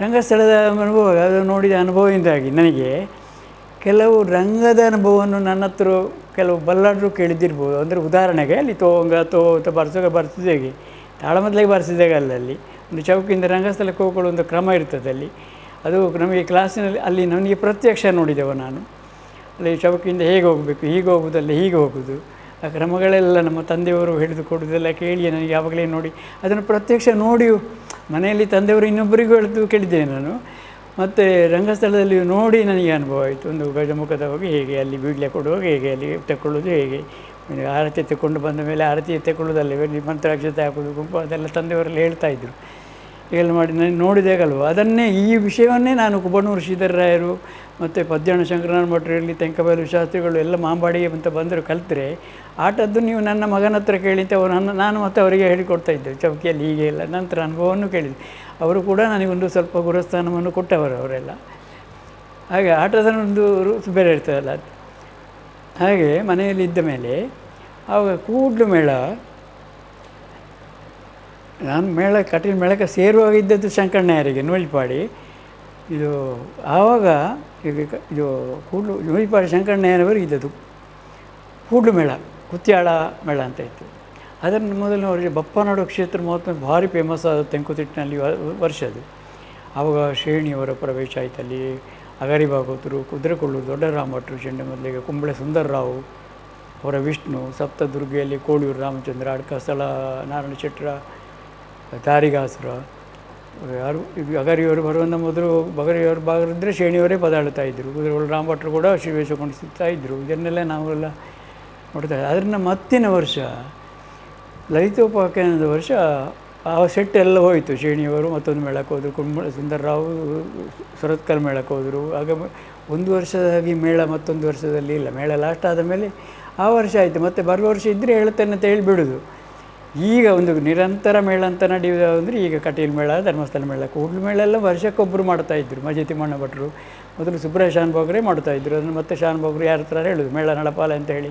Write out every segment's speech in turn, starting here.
ರಂಗಸ್ಥಳದ ಅನುಭವ, ಅದು ನೋಡಿದ ಅನುಭವದಿಂದಾಗಿ ನನಗೆ ಕೆಲವು ರಂಗದ ಅನುಭವವನ್ನು ನನ್ನ ಹತ್ರ ಕೆಲವು ಬಲ್ಲಾಡರು ಕೇಳಿದ್ದಿರ್ಬೋದು. ಅಂದರೆ ಉದಾಹರಣೆಗೆ ಅಲ್ಲಿ ತೋಂಗ, ತೋ, ಅಂತ ಬರ್ಸುವಾಗ ಬರ್ತಿದ್ದಾಗೆ ತಾಳಮದ್ಲಾಗಿ ಬರ್ಸಿದಾಗ ಅಲ್ಲಲ್ಲಿ ಒಂದು ಚೌಕಿಯಿಂದ ರಂಗಸ್ಥಳಕ್ಕೆ ಹೋಗ್ಕೊಳ್ಳೋ ಒಂದು ಕ್ರಮ ಇರ್ತದೆ ಅಲ್ಲಿ. ಅದು ನಮಗೆ ಕ್ಲಾಸಿನಲ್ಲಿ, ಅಲ್ಲಿ ನನಗೆ ಪ್ರತ್ಯಕ್ಷ ನೋಡಿದೆವು ನಾನು. ಅಲ್ಲಿ ಚೌಕಿಯಿಂದ ಹೇಗೆ ಹೋಗಬೇಕು, ಹೀಗೆ ಹೋಗೋದಲ್ಲ ಹೀಗೆ ಹೋಗುವುದು. ಆ ಕ್ರಮಗಳೆಲ್ಲ ನಮ್ಮ ತಂದೆಯವರು ಹಿಡಿದು ಕೇಳಿ ನನಗೆ ಯಾವಾಗಲೇ ನೋಡಿ. ಅದನ್ನು ಪ್ರತ್ಯಕ್ಷ ನೋಡಿ ಮನೆಯಲ್ಲಿ ತಂದೆಯವರು ಇನ್ನೊಬ್ಬರಿಗೂ ಹೇಳಿದ್ದು ಕೇಳಿದ್ದೇನೆ ನಾನು. ಮತ್ತು ರಂಗಸ್ಥಳದಲ್ಲಿ ನೋಡಿ ನನಗೆ ಅನುಭವ ಆಯಿತು. ಒಂದು ಗಜಮುಖದ ಹೋಗಿ ಹೇಗೆ ಅಲ್ಲಿ ಬೀಡ್ಲೆ ಕೊಡುವಾಗ ಹೇಗೆ ಅಲ್ಲಿ ತಗೊಳ್ಳೋದು ಹೇಗೆ ಆರತಿ ತಗೊಂಡು ಬಂದ ಮೇಲೆ ಆರತಿ ತಗೊಳ್ಳೋದಲ್ಲಿ ಇಲ್ಲಿ ಮಂತ್ರಾಕ್ಷತೆ ಹಾಕೋದು ಗುಂಪು ಅದೆಲ್ಲ ತಂದೆಯವರೆಲ್ಲ ಇದ್ದರು ಹೀಗೆಲ್ಲ ಮಾಡಿ ನಾನು ನೋಡಿದಾಗಲ್ವ ಅದನ್ನೇ ಈ ವಿಷಯವನ್ನೇ ನಾನು ಕುಬಣೂರು ಶ್ರೀಧರರಾಯರು ಮತ್ತು ಪದ್ಯಣ ಶಂಕರನಾರಾಯಣ ಭಟ್ರು ಇರಲಿ ತೆಂಕಬೈಲು ಶಾಸ್ತ್ರಿಗಳು ಎಲ್ಲ ಮಾಂಬಾಡಿಗೆ ಅಂತ ಬಂದರು ಕಲಿತ್ರೆ, ಆಟದ್ದು ನೀವು ನನ್ನ ಮಗನ ಹತ್ರ ಕೇಳಿ ಅಂತ ಅವ್ರು ನನ್ನ, ನಾನು ಮತ್ತು ಅವರಿಗೆ ಹೇಳಿಕೊಡ್ತಾ ಇದ್ದೆ ಚೌಕಿಯಲ್ಲಿ ಹೀಗೆ ಇಲ್ಲ, ನಂತರ ಅನುಭವವನ್ನು ಕೇಳಿದೆ ಅವರು ಕೂಡ ನನಗೊಂದು ಸ್ವಲ್ಪ ಗುರುಸ್ಥಾನವನ್ನು ಕೊಟ್ಟವರು ಅವರೆಲ್ಲ. ಹಾಗೆ ಆಟದ ಒಂದು ರೂಪ ಬೇರೆ ಇರ್ತದಲ್ಲ ಹಾಗೆ ಮನೆಯಲ್ಲಿ ಇದ್ದ ಮೇಲೆ ಆವಾಗ ಕೂಡ್ಲು ಮೇಳ, ನಾನು ಮೇಳ ಕಟೀಲು ಮೇಳಕ್ಕೆ ಸೇರುವಾಗ ಇದ್ದದ್ದು ಶಂಕಣ್ಣಯ್ಯರಿಗೆ ನೂಲಿಪಾಡಿ. ಇದು ಆವಾಗ ಈಗ ಇದು ಕೂಡ್ಲು ನೂಲಿಪಾಡಿ ಶಂಕರಣ್ಣಯ್ಯನವರು ಇದ್ದದ್ದು. ಕೂಡ್ಲು ಮೇಳ, ಕುತ್ಯಾಳ ಮೇಳ ಅಂತ ಇತ್ತು. ಅದನ್ನು ಮೊದಲು ಅವರಿಗೆ ಬಪ್ಪನಾಡು ಕ್ಷೇತ್ರ ಮಹತ್ವ ಭಾರಿ ಫೇಮಸ್ ಆದ ತೆಂಕುತಿಟ್ಟಿನಲ್ಲಿ ವರ್ಷ ಅದು. ಆವಾಗ ಶ್ರೇಣಿಯವರ ಪ್ರವೇಶ ಆಯ್ತಲ್ಲಿ ಅಗರಿ ಭಾಗವತರು ಕುದುರೆಕೊಳ್ಳು ದೊಡ್ಡ ಭಟ್ರು ಚೆಂಡೆ ಮೊದಲಿಗೆ ಕುಂಬಳೆ ಸುಂದರರಾವು, ಅವರ ವಿಷ್ಣು, ಸಪ್ತದುರ್ಗೆಯಲ್ಲಿ ಕೋಳಿಯೂರು ರಾಮಚಂದ್ರ ಅಡ್ಕಸ್ಥಳ ನಾರಾಯಣ ಶೆಟ್ಟರ ತಾರಿಗಾಸುರ ಯಾರು ಈಗ ಅಗರಿಯವರು ಬರುವಂಥ ಮೊದಲು ಬಗರಿಯವರು ಬಾಗರಿದ್ದರೆ ಶ್ರೇಣಿಯವರೇ ಪದಾಡ್ತಾ ಇದ್ದರು ಕುದುರೆಗಳು ರಾಮಭಟ್ರು ಕೂಡ ಶ್ರೀವೇಶ ಕೊಂಡಿಸ್ತಾ ಇದ್ದರು ಇದನ್ನೆಲ್ಲ ನಾವೆಲ್ಲ ನೋಡ್ತಾ ಅದರಿಂದ ಮತ್ತಿನ ವರ್ಷ ಲಲಿತೋಪಾಖ್ಯಾನದ ವರ್ಷ ಆ ಸೆಟ್ ಎಲ್ಲ ಹೋಯಿತು. ಶ್ರೇಣಿಯವರು ಮತ್ತೊಂದು ಮೇಳಕ್ಕೆ ಹೋದರು. ಕುಂಬಳ ಸುಂದರರಾವ್ ಸುರತ್ಕಲ್ ಮೇಳಕ್ಕೆ ಹೋದರು. ಆಗ ಒಂದು ವರ್ಷದಾಗಿ ಮೇಳ ಮತ್ತೊಂದು ವರ್ಷದಲ್ಲಿ ಇಲ್ಲ. ಮೇಳ ಲಾಸ್ಟ್ ಆದ ಮೇಲೆ ಆ ವರ್ಷ ಆಯಿತು. ಮತ್ತು ಬರುವ ವರ್ಷ ಇದ್ದರೆ ಹೇಳ್ತೇನೆ ಅಂತ ಹೇಳಿಬಿಡೋದು. ಈಗ ಒಂದು ನಿರಂತರ ಮೇಳ ಅಂತ ನಡೆಯುವುದು ಅಂದರೆ ಈಗ ಕಟೀಲ್ ಮೇಳ, ಧರ್ಮಸ್ಥಳ ಮೇಳ. ಕೂಡ್ಲು ಮೇಳ ಎಲ್ಲ ವರ್ಷಕ್ಕೊಬ್ಬರು ಮಾಡ್ತಾಯಿದ್ರು ಮಜೆ ತಿಮ್ಮಣ್ಣ ಭಟ್ರು. ಮೊದಲು ಸುಬ್ರಹ ಶಾನ್ ಬಾಗ್ರೆ ಮಾಡ್ತಾಯಿದ್ರು ಅದನ್ನು ಮತ್ತೆ ಶಾನ್ ಬಾಗ್ರು ಯಾರ ಹತ್ರ ಹೇಳೋದು? ಮೇಳ ನಡಪಾಲ ಅಂತ ಹೇಳಿ.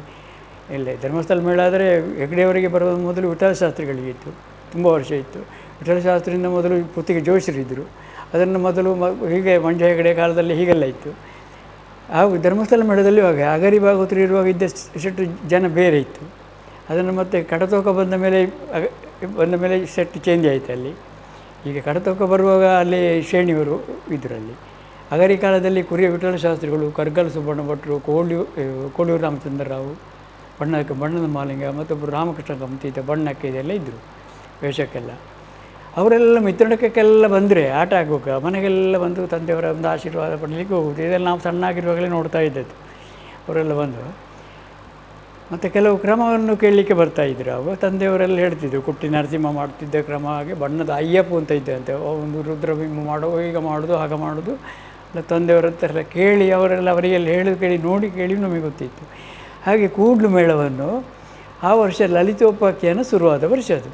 ಇಲ್ಲ ಧರ್ಮಸ್ಥಳ ಮೇಳ ಆದರೆ ಹೆಗ್ಡೆಯವರಿಗೆ ಬರೋದು ಮೊದಲು ವಿಠಲ ಶಾಸ್ತ್ರಿಗಳಿಗೆ ಇತ್ತು. ತುಂಬ ವರ್ಷ ಇತ್ತು. ವಿಠಲ ಶಾಸ್ತ್ರಿಯಿಂದ ಮೊದಲು ಪುತ್ತಿಗೆ ಜೋಶಿರಿದ್ದರು ಅದನ್ನು ಮೊದಲು ಮ, ಹೀಗೆ ಮಂಜ ಹೆಗಡೆ ಕಾಲದಲ್ಲಿ ಹೀಗೆಲ್ಲ ಇತ್ತು. ಹಾಗೂ ಧರ್ಮಸ್ಥಳ ಮೇಳದಲ್ಲಿ ಇವಾಗ ಅಗರಿ ಭಾಗವತರು ಇರುವಾಗ ಇದ್ದ ಜನ ಬೇರೆ ಇತ್ತು. ಅದನ್ನು ಮತ್ತೆ ಕಡತೋಕ ಬಂದ ಮೇಲೆ ಬಂದ ಮೇಲೆ ಸೆಟ್ ಚೇಂಜ್ ಆಯಿತು ಅಲ್ಲಿ. ಈಗ ಕಡತೋಕ ಬರುವಾಗ ಅಲ್ಲಿ ಶ್ರೇಣಿಯವರು ಇದರಲ್ಲಿ. ಅಗರಿ ಕಾಲದಲ್ಲಿ ಕುರಿಯ ವಿಠಲ ಶಾಸ್ತ್ರಿಗಳು ಕರ್ಗಲ್ ಸುಬ್ಬಣ್ಣ ಭಟ್ರು ಕೋಳಿ ಕೋಳಿಯೂರು ರಾಮಚಂದ್ರರಾವು ಬಣ್ಣಕ್ಕೆ ಬಣ್ಣದ ಮಾಲಿಂಗ ಮತ್ತೊಬ್ಬರು ರಾಮಕೃಷ್ಣ ಕಂತೀತ ಬಣ್ಣಕ್ಕೆ ಇದೆಲ್ಲ ಇದ್ದರು ವೇಷಕ್ಕೆಲ್ಲ. ಅವರೆಲ್ಲ ಮಿತ್ರಣಕ್ಕೆಲ್ಲ ಬಂದರೆ ಆಟ ಆಗುವಾಗ ಮನೆಗೆಲ್ಲ ಬಂದು ತಂದೆಯವರ ಒಂದು ಆಶೀರ್ವಾದ ಪಡಲಿಕ್ಕೆ ಹೋಗುದು ಇದೆಲ್ಲ ನಾವು ಸಣ್ಣ ಆಗಿರುವಾಗಲೇ ನೋಡ್ತಾ ಇದ್ದದ್ದು. ಅವರೆಲ್ಲ ಬಂದು ಮತ್ತು ಕೆಲವು ಕ್ರಮವನ್ನು ಕೇಳಲಿಕ್ಕೆ ಬರ್ತಾ ಇದ್ರು. ಅವ ತಂದೆಯವರೆಲ್ಲ ಹೇಳ್ತಿದ್ರು, ಕುಟ್ಟಿ ನರಸಿಂಹ ಮಾಡ್ತಿದ್ದ ಕ್ರಮ ಹಾಗೆ, ಬಣ್ಣದ ಅಯ್ಯಪ್ಪು ಅಂತ ಇದ್ದಂತೆ ಒಂದು ರುದ್ರಬಿಂಬ ಮಾಡೋ ಈಗ ಮಾಡೋದು, ಹಾಗೆ ಮಾಡೋದು. ಎಲ್ಲ ತಂದೆಯವರ ಹತ್ರ ಎಲ್ಲ ಕೇಳಿ, ಅವರೆಲ್ಲ ಅವರಿಗೆಲ್ಲ ಹೇಳಿ ಕೇಳಿ, ನೋಡಿ ಕೇಳಿ ನಮಗೆ ಗೊತ್ತಿತ್ತು. ಹಾಗೆ ಕೂಡ್ಲು ಮೇಳವನ್ನು, ಆ ವರ್ಷ ಲಲಿತೋಪಾಖ್ಯಾನ ಶುರುವಾದ ವರ್ಷ ಅದು.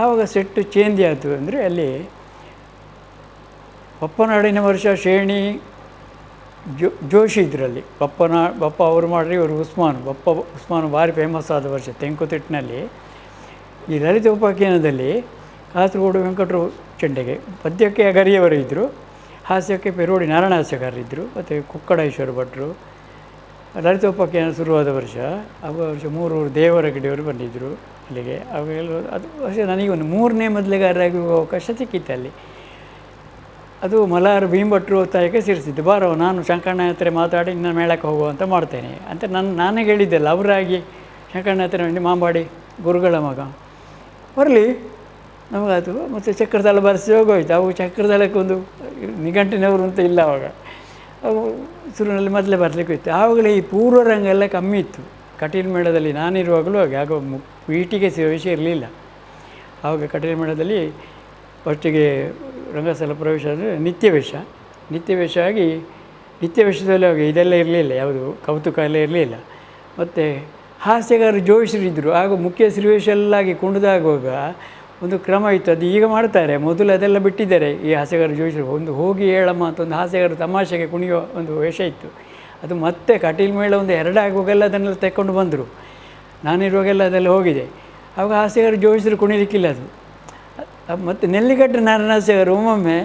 ಆವಾಗ ಸೆಟ್ಟು ಚೇಂಜ್ ಆಯಿತು ಅಂದರೆ ಅಲ್ಲಿ, ಒಪ್ಪನಾಡಿನ ವರ್ಷ ಶ್ರೇಣಿ ಜೋ, ಜೋಶಿ ಇದರಲ್ಲಿ. ಬಪ್ಪನ, ಬಪ್ಪ ಅವರು ಮಾಡಿರಿ, ಇವರು ಉಸ್ಮಾನ್. ಬಪ್ಪ, ಉಸ್ಮಾನ್ ಭಾರಿ ಫೇಮಸ್ ಆದ ವರ್ಷ, ತೆಂಕುತಿಟ್ಟಿನಲ್ಲಿ. ಈ ಲಲಿತ ಉಪಾಖ್ಯಾನದಲ್ಲಿ ಕಾಸರಗೋಡು ವೆಂಕಟರು ಚೆಂಡೆಗೆ, ಪದ್ಯಕ್ಕೆ ಅಗರಿಯವರು ಇದ್ದರು ಹಾಸ್ಯಕ್ಕೆ ಪೆರೋಡಿ ನಾರಾಯಣಾಸ್ಯಗಾರರಿದ್ದರು ಮತ್ತು ಕುಕ್ಕಡೇಶ್ವರ ಭಟ್ರು. ಲಲಿತೋಪಾಖ್ಯಾನ ಶುರುವಾದ ವರ್ಷ, ಆ ವರ್ಷ ಮೂರು ದೇವರ ಗಿಡಿಯವರು ಬಂದಿದ್ದರು ಅಲ್ಲಿಗೆ. ಅವೆಲ್ಲ ಅದು ವರ್ಷ ನನಗೆ ಒಂದು ಮೂರನೇ ಮೊದಲಿಗಾರರಾಗಿ ಅವಕಾಶ ಸಿಕ್ಕಿತ್ತು ಅಲ್ಲಿ. ಅದು ಮಲಾರ ಭೀಮಭಟ್ರು ಒತ್ತಾಯಕ್ಕೆ ಸೇರಿಸಿದ್ದು. ಬಾರೋ, ನಾನು ಶಂಕರಣ್ಣ ಹತ್ರ ಮಾತಾಡಿ ಇನ್ನು ಮೇಳಕ್ಕೆ ಹೋಗುವ ಅಂತ ಮಾಡ್ತೇನೆ. ಅಂತ ನನ್ನ ನಾನೇ ಹೇಳಿದ್ದೆಲ್ಲ, ಅವರಾಗಿ ಶಂಕರಣ್ಣ ಹತ್ರ ಮಾಂಬಾಡಿ ಗುರುಗಳ ಮಗ. ಬರಲಿ. ನಮಗದು ಮತ್ತು ಚಕ್ರದಳ ಬರೆಸಿ ಹೋಗೋಯ್ತು. ಅವು ಚಕ್ರದಳಕ್ಕೆ ಒಂದು ನಿಘಂಟಿನವರು ಅಂತ ಇಲ್ಲ ಅವಾಗ. ಅವು ಶುರುವಿನಲ್ಲಿ ಮೊದಲೇ ಬರಲಿಕ್ಕೆ ಇತ್ತು ಆವಾಗಲೇ ಈ ಪೂರ್ವರಂಗ ಎಲ್ಲ ಕಮ್ಮಿ ಇತ್ತು. ಕಟೀಲ್ ಮೇಳದಲ್ಲಿ ನಾನಿರುವಾಗಲೂ ಹಾಗೆ, ಆಗ ಪೀಟಿಗೆ ವಿಷಯ ಇರಲಿಲ್ಲ. ಆವಾಗ ಕಟೀಲ್ ಮೇಳದಲ್ಲಿ ಫಸ್ಟಿಗೆ ರಂಗಸ್ಥಳ ಪ್ರವೇಶ ಅಂದರೆ ನಿತ್ಯವೇಷ. ನಿತ್ಯವೇಷ ನಿತ್ಯ ವೇಷ ಆಗಿ ನಿತ್ಯ ವೇಷದಲ್ಲಿ ಆಗ ಇದೆಲ್ಲ ಇರಲಿಲ್ಲ, ಯಾವುದು ಕೌತುಕ ಎಲ್ಲ ಇರಲಿಲ್ಲ. ಮತ್ತು ಹಾಸ್ಯಗಾರರು ಜೋಯಿಸರಿದ್ದರು ಆಗ ಮುಖ್ಯ ಶ್ರೀವೇಷ ಎಲ್ಲಾಗಿ ಕುಣಿದಾಗುವಾಗ ಒಂದು ಕ್ರಮ ಇತ್ತು. ಅದು ಈಗ ಮಾಡ್ತಾರೆ. ಮೊದಲು ಅದೆಲ್ಲ ಬಿಟ್ಟಿದ್ದಾರೆ ಈ ಹಾಸ್ಯಗಾರ ಜೋಯಿಸರು ಒಂದು ಹೋಗಿ ಹೇಳಮ್ಮ ಅಂತ ಒಂದು ಹಾಸ್ಯಗಾರ ತಮಾಷೆಗೆ ಕುಣಿಯೋ ಒಂದು ವೇಷ ಇತ್ತು. ಅದು ಮತ್ತೆ ಕಟೀಲ್ ಮೇಳ ಒಂದು ಎರಡಾಗುವಾಗೆಲ್ಲ ಅದನ್ನೆಲ್ಲ ತೆಕ್ಕೊಂಡು ಬಂದರು. ನಾನಿರುವಾಗೆಲ್ಲ ಅದೆಲ್ಲ ಹೋಗಿದೆ. ಆವಾಗ ಹಾಸ್ಯಗಾರ ಜೋಯಿಸರು ಕುಣಿಲಿಕ್ಕಿಲ್ಲ ಅದು. ಮತ್ತು ನೆಲ್ಲಿಗಟ್ಟ ನಾರಾಯಣಾಸ್ಯಗರು ಒಮ್ಮೊಮ್ಮೆ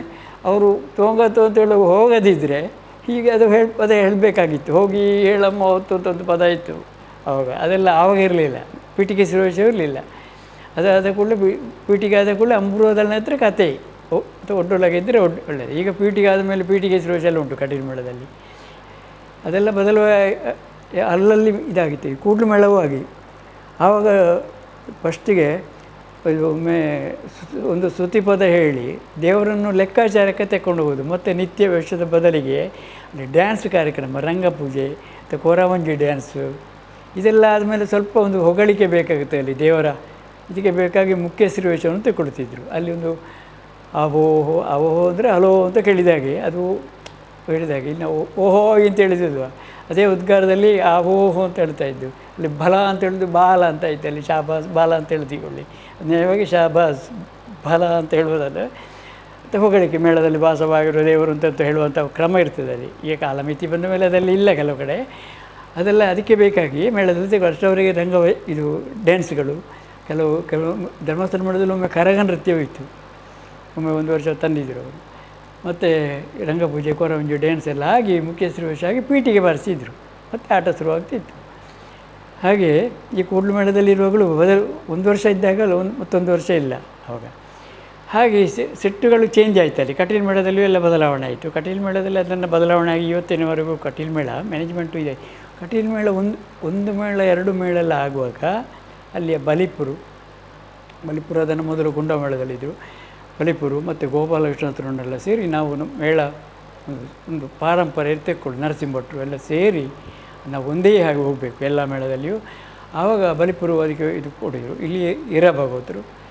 ಅವರು ತೋಂಗತ್ತು ಅಂತೇಳಿ ಹೋಗದಿದ್ದರೆ ಹೀಗೆ ಅದು ಹೇಳಿ, ಪದ ಹೇಳಬೇಕಾಗಿತ್ತು. ಹೋಗಿ ಹೇಳಮ್ಮ ಹೊತ್ತು ಅಂತ ಪದ ಇತ್ತು. ಆವಾಗ ಅದೆಲ್ಲ ಆವಾಗ ಇರಲಿಲ್ಲ. ಪೀಠಿಗೆ ಸುರೇಶ ಇರಲಿಲ್ಲ. ಅದಾದ ಕೂಡಲೇ ಪೀಠಿಗೆ ಆದ ಕೂಡಲೇ ಅಂಬ್ರೋದಲ್ಲಿ ಹತ್ರ ಕತೆ. ಒಡ್ಡೊಳಗಿದ್ದರೆ ಒಡ್ ಒಳ್ಳೆಯದು ಈಗ ಪೀಠಿಗೆ ಆದಮೇಲೆ ಪೀಠಿಗೆ ಸುರೇಶ ಎಲ್ಲ ಉಂಟು ಕಟೀಲು ಮೇಳದಲ್ಲಿ ಅದೆಲ್ಲ ಬದಲು ಅಲ್ಲಲ್ಲಿ ಇದಾಗಿತ್ತು. ಕೂಡ್ಲು ಮೇಳವೂ ಆಗಿ ಆವಾಗ ಫಸ್ಟಿಗೆ ಒಮ್ಮೆ ಒಂದು ಸ್ತುತಿಪದ ಹೇಳಿ, ದೇವರನ್ನು ಲೆಕ್ಕಾಚಾರಕ್ಕೆ ತಗೊಂಡು ಹೋಗೋದು ಮತ್ತು ನಿತ್ಯ ವೇಷದ ಬದಲಿಗೆ ಡ್ಯಾನ್ಸ್ ಕಾರ್ಯಕ್ರಮ ರಂಗಪೂಜೆ ಮತ್ತು ಕೋರಾವಂಜಿ ಡ್ಯಾನ್ಸು ಇದೆಲ್ಲ ಆದಮೇಲೆ ಸ್ವಲ್ಪ ಒಂದು ಹೊಗಳಿಕೆ ಬೇಕಾಗುತ್ತೆ ಅಲ್ಲಿ ದೇವರ. ಇದಕ್ಕೆ ಬೇಕಾಗಿ ಮುಖ್ಯ ವೇಷವನ್ನು ತಗೊಳ್ತಿದ್ರು ಅಲ್ಲಿ ಒಂದು ಅವೋಹೋ ಅವೋಹೋ ಅಂದರೆ ಹಲೋ ಅಂತ ಕೇಳಿದಾಗೆ ಅದು ಹೇಳಿದಾಗೆ ಇನ್ನು ಓಹೋ ಅಂತ ಹೇಳಿದ್ವಾ ಅದೇ ಉದ್ಗಾರದಲ್ಲಿ ಆ ಅಂತ ಹೇಳ್ತಾ ಇದ್ದು. ಅಲ್ಲಿ ಬಲ ಅಂತ ಹೇಳೋದು ಬಾಲ ಅಂತ ಐತೆ ಅಲ್ಲಿ ಶಾಬಾಸ್, ಬಾಲ ಅಂತ ಹೇಳ್ತೀವಿ ನೇರವಾಗಿ ಶಾಬಾಸ್, ಬಲ ಅಂತ ಹೇಳುವುದಲ್ಲ. ಮತ್ತು ಹೊಗಳಿಕೆ ಮೇಳದಲ್ಲಿ ವಾಸವಾಗಿರೋ ದೇವರು ಅಂತ ಹೇಳುವಂಥ ಕ್ರಮ ಇರ್ತದೆ ಅಲ್ಲಿ. ಈಗ ಕಾಲಮಿತಿ ಬಂದ ಮೇಲೆ ಅದೆಲ್ಲ ಇಲ್ಲ ಕೆಲವು ಕಡೆ. ಅದೆಲ್ಲ ಅದಕ್ಕೆ ಬೇಕಾಗಿ ಮೇಳದಲ್ಲಿ ಅಷ್ಟವರಿಗೆ ರಂಗ ಇದು ಡ್ಯಾನ್ಸ್ಗಳು ಕೆಲವು ಕೆಲವು ಧರ್ಮಸ್ಥಳ ಮೇಳದಲ್ಲಿ ಒಮ್ಮೆ ಕರಗ ನೃತ್ಯವೂ ಒಮ್ಮೆ ಒಂದು ವರ್ಷ ತಂದಿದ್ದರು ಅವರು ಮತ್ತು ರಂಗಪೂಜೆ ಕೊರವಂಜು ಡ್ಯಾನ್ಸ್ ಎಲ್ಲ ಆಗಿ ಮುಖ್ಯ ಆಗಿ ಪೀಟಿಗೆ ಬಾರಿಸಿದ್ರು. ಮತ್ತು ಆಟ ಶುರುವಾಗ್ತಿತ್ತು. ಹಾಗೆ ಈ ಕೂಡ್ಲು ಮೇಳದಲ್ಲಿ ಇರುವಾಗಲೂ ಬದಲು ಒಂದು ವರ್ಷ ಇದ್ದಾಗ ಒಂದು ಮತ್ತೊಂದು ವರ್ಷ ಇಲ್ಲ. ಆವಾಗ ಹಾಗೆ ಸಿಟ್ಟುಗಳು ಸೆಟ್ಟುಗಳು ಚೇಂಜ್ ಆಯ್ತಲ್ಲಿ ಅಲ್ಲಿ. ಕಟೀಲು ಮೇಳದಲ್ಲಿಯೂ ಎಲ್ಲ ಬದಲಾವಣೆ ಆಯಿತು. ಕಟೀಲ್ ಮೇಳದಲ್ಲಿ ಅದನ್ನು ಬದಲಾವಣೆ ಆಗಿ ಇವತ್ತಿನವರೆಗೂ ಕಟೀಲು ಮೇಳ ಮ್ಯಾನೇಜ್ಮೆಂಟು ಇದೆ. ಕಟೀಲ್ ಮೇಳ ಒಂದು ಒಂದು ಮೇಳ ಎರಡು ಮೇಳೆಲ್ಲ ಆಗುವಾಗ ಅಲ್ಲಿಯ ಬಲಿಪುರು ಬಲಿಪುರ ಅದನ್ನು ಮೊದಲು ಗುಂಡಮೇಳದಲ್ಲಿದ್ದರು ಬಲಿಪುರು ಮತ್ತು ಗೋಪಾಲಕೃಷ್ಣ ಹತ್ರನೆಲ್ಲ ಸೇರಿ ನಾವು ಮೇಳ ಒಂದು ಒಂದು ಪಾರಂಪರೆ ತೆಕ್ಕೊಂಡು ಎಲ್ಲ ಸೇರಿ ನಾವು ಒಂದೇ ಹಾಗೆ ಹೋಗಬೇಕು ಎಲ್ಲ ಮೇಳದಲ್ಲಿಯೂ. ಆವಾಗ ಬಲಿಪುರು ಅದಕ್ಕೆ ಇದು ಕೊಡಿದರು. ಇಲ್ಲಿ ಇರಬಹುದು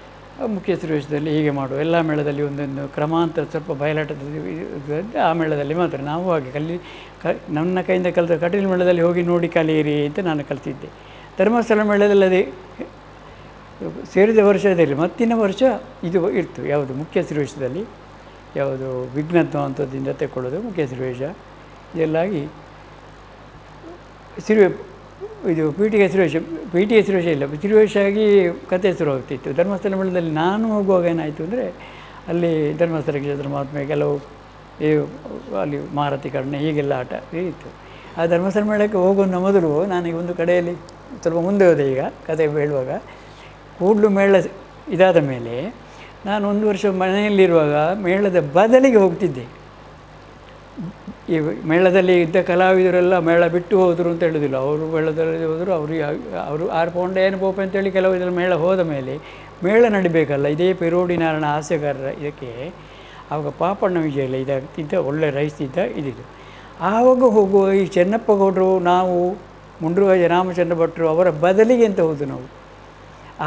ಮುಖ್ಯ ವೇಷದಲ್ಲಿ ಹೀಗೆ ಮಾಡುವ ಎಲ್ಲ ಮೇಳದಲ್ಲಿ ಒಂದೊಂದು ಕ್ರಮಾಂತರ ಸ್ವಲ್ಪ ಬಯಲಾಟದ ಆ ಮೇಳದಲ್ಲಿ ಮಾತ್ರ. ನಾವು ಹಾಗೆ ಕಲಿ ಕ ನನ್ನ ಕೈಯಿಂದ ಕಲಿತ ಕಟೀಲ್ ಮೇಳದಲ್ಲಿ ಹೋಗಿ ನೋಡಿ ಕಲಿಯಿರಿ ಅಂತ ನಾನು ಕಲಿತಿದ್ದೆ. ಧರ್ಮಸ್ಥಳ ಮೇಳದಲ್ಲಿ ಸೇರಿದ ವರ್ಷದಲ್ಲಿ ಮತ್ತಿನ ವರ್ಷ ಇದು ಇತ್ತು ಯಾವುದು ಮುಖ್ಯ ವೇಷದಲ್ಲಿ, ಯಾವುದು ವಿಘ್ನತ್ವ ಅಂಥದ್ದಿಂದ ತೆಕ್ಕೊಳ್ಳೋದು ಮುಖ್ಯ ವೇಷ. ಇದೆಲ್ಲಾಗಿ ಸಿರು ಇದು ಪೀಠಿಗೆ ಪಿ ಟಿ ಹೆಸರುವೇಷ ಇಲ್ಲ. ಸಿರುವೇಷ ಆಗಿ ಕತೆ ಹೆಸರು ಹೋಗ್ತಿತ್ತು ಧರ್ಮಸ್ಥಳ ಮೇಳದಲ್ಲಿ ನಾನು ಹೋಗುವಾಗ ಏನಾಯಿತು ಅಂದರೆ, ಅಲ್ಲಿ ಧರ್ಮಸ್ಥಳ ಕ್ಷೇತ್ರ ಮಹಾತ್ಮೆ ಕೆಲವು, ಈ ಅಲ್ಲಿ ಮಾರತಿ ಕರ್ಣೆ ಹೀಗೆಲ್ಲ ಆಟ ಇತ್ತು. ಆ ಧರ್ಮಸ್ಥಳ ಮೇಳಕ್ಕೆ ಹೋಗುವ ಮೊದಲು ನನಗೆ ಒಂದು ಕಡೆಯಲ್ಲಿ ಸ್ವಲ್ಪ ಮುಂದೆ ಹೋದೆ ಈಗ ಕತೆ ಹೇಳುವಾಗ. ಕೂಡ್ಲು ಮೇಳ ಇದಾದ ಮೇಲೆ ನಾನು ಒಂದು ವರ್ಷ ಮನೆಯಲ್ಲಿರುವಾಗ ಮೇಳದ ಬದಲಿಗೆ ಹೋಗ್ತಿದ್ದೆ. ಈ ಮೇಳದಲ್ಲಿ ಇದ್ದ ಕಲಾವಿದರೆಲ್ಲ ಮೇಳ ಬಿಟ್ಟು ಹೋದರು ಅಂತ ಹೇಳೋದಿಲ್ಲ. ಅವರು ಮೇಳದಲ್ಲಿ ಹೋದರು, ಅವರು ಅವರು ಆರು ಪೌಂಡ ಏನು ಪೋಪ ಅಂತೇಳಿ ಕೆಲವು ಇದರ ಮೇಳ ಹೋದ ಮೇಲೆ ಮೇಳ ನಡಿಬೇಕಲ್ಲ, ಇದೇ ಪಿರೋಡಿ ನಾರಾಯಣ ಹಾಸ್ಯಗಾರರ ಇದಕ್ಕೆ ಆವಾಗ ಪಾಪಣ್ಣ ವಿಜಯ ಇಲ್ಲ ಇದಾಗ್ತಿದ್ದ ಒಳ್ಳೆ ರೈಸ್ತಿದ್ದ ಇದಿದ್ದು ಆವಾಗ ಹೋಗುವ ಈ ಚೆನ್ನಪ್ಪ ಗೌಡರು ನಾವು ಮುಂಡ್ರುಗಾಜ ರಾಮಚಂದ್ರ ಭಟ್ರು ಅವರ ಬದಲಿಗೆ ಅಂತ ಹೋದು ನಾವು.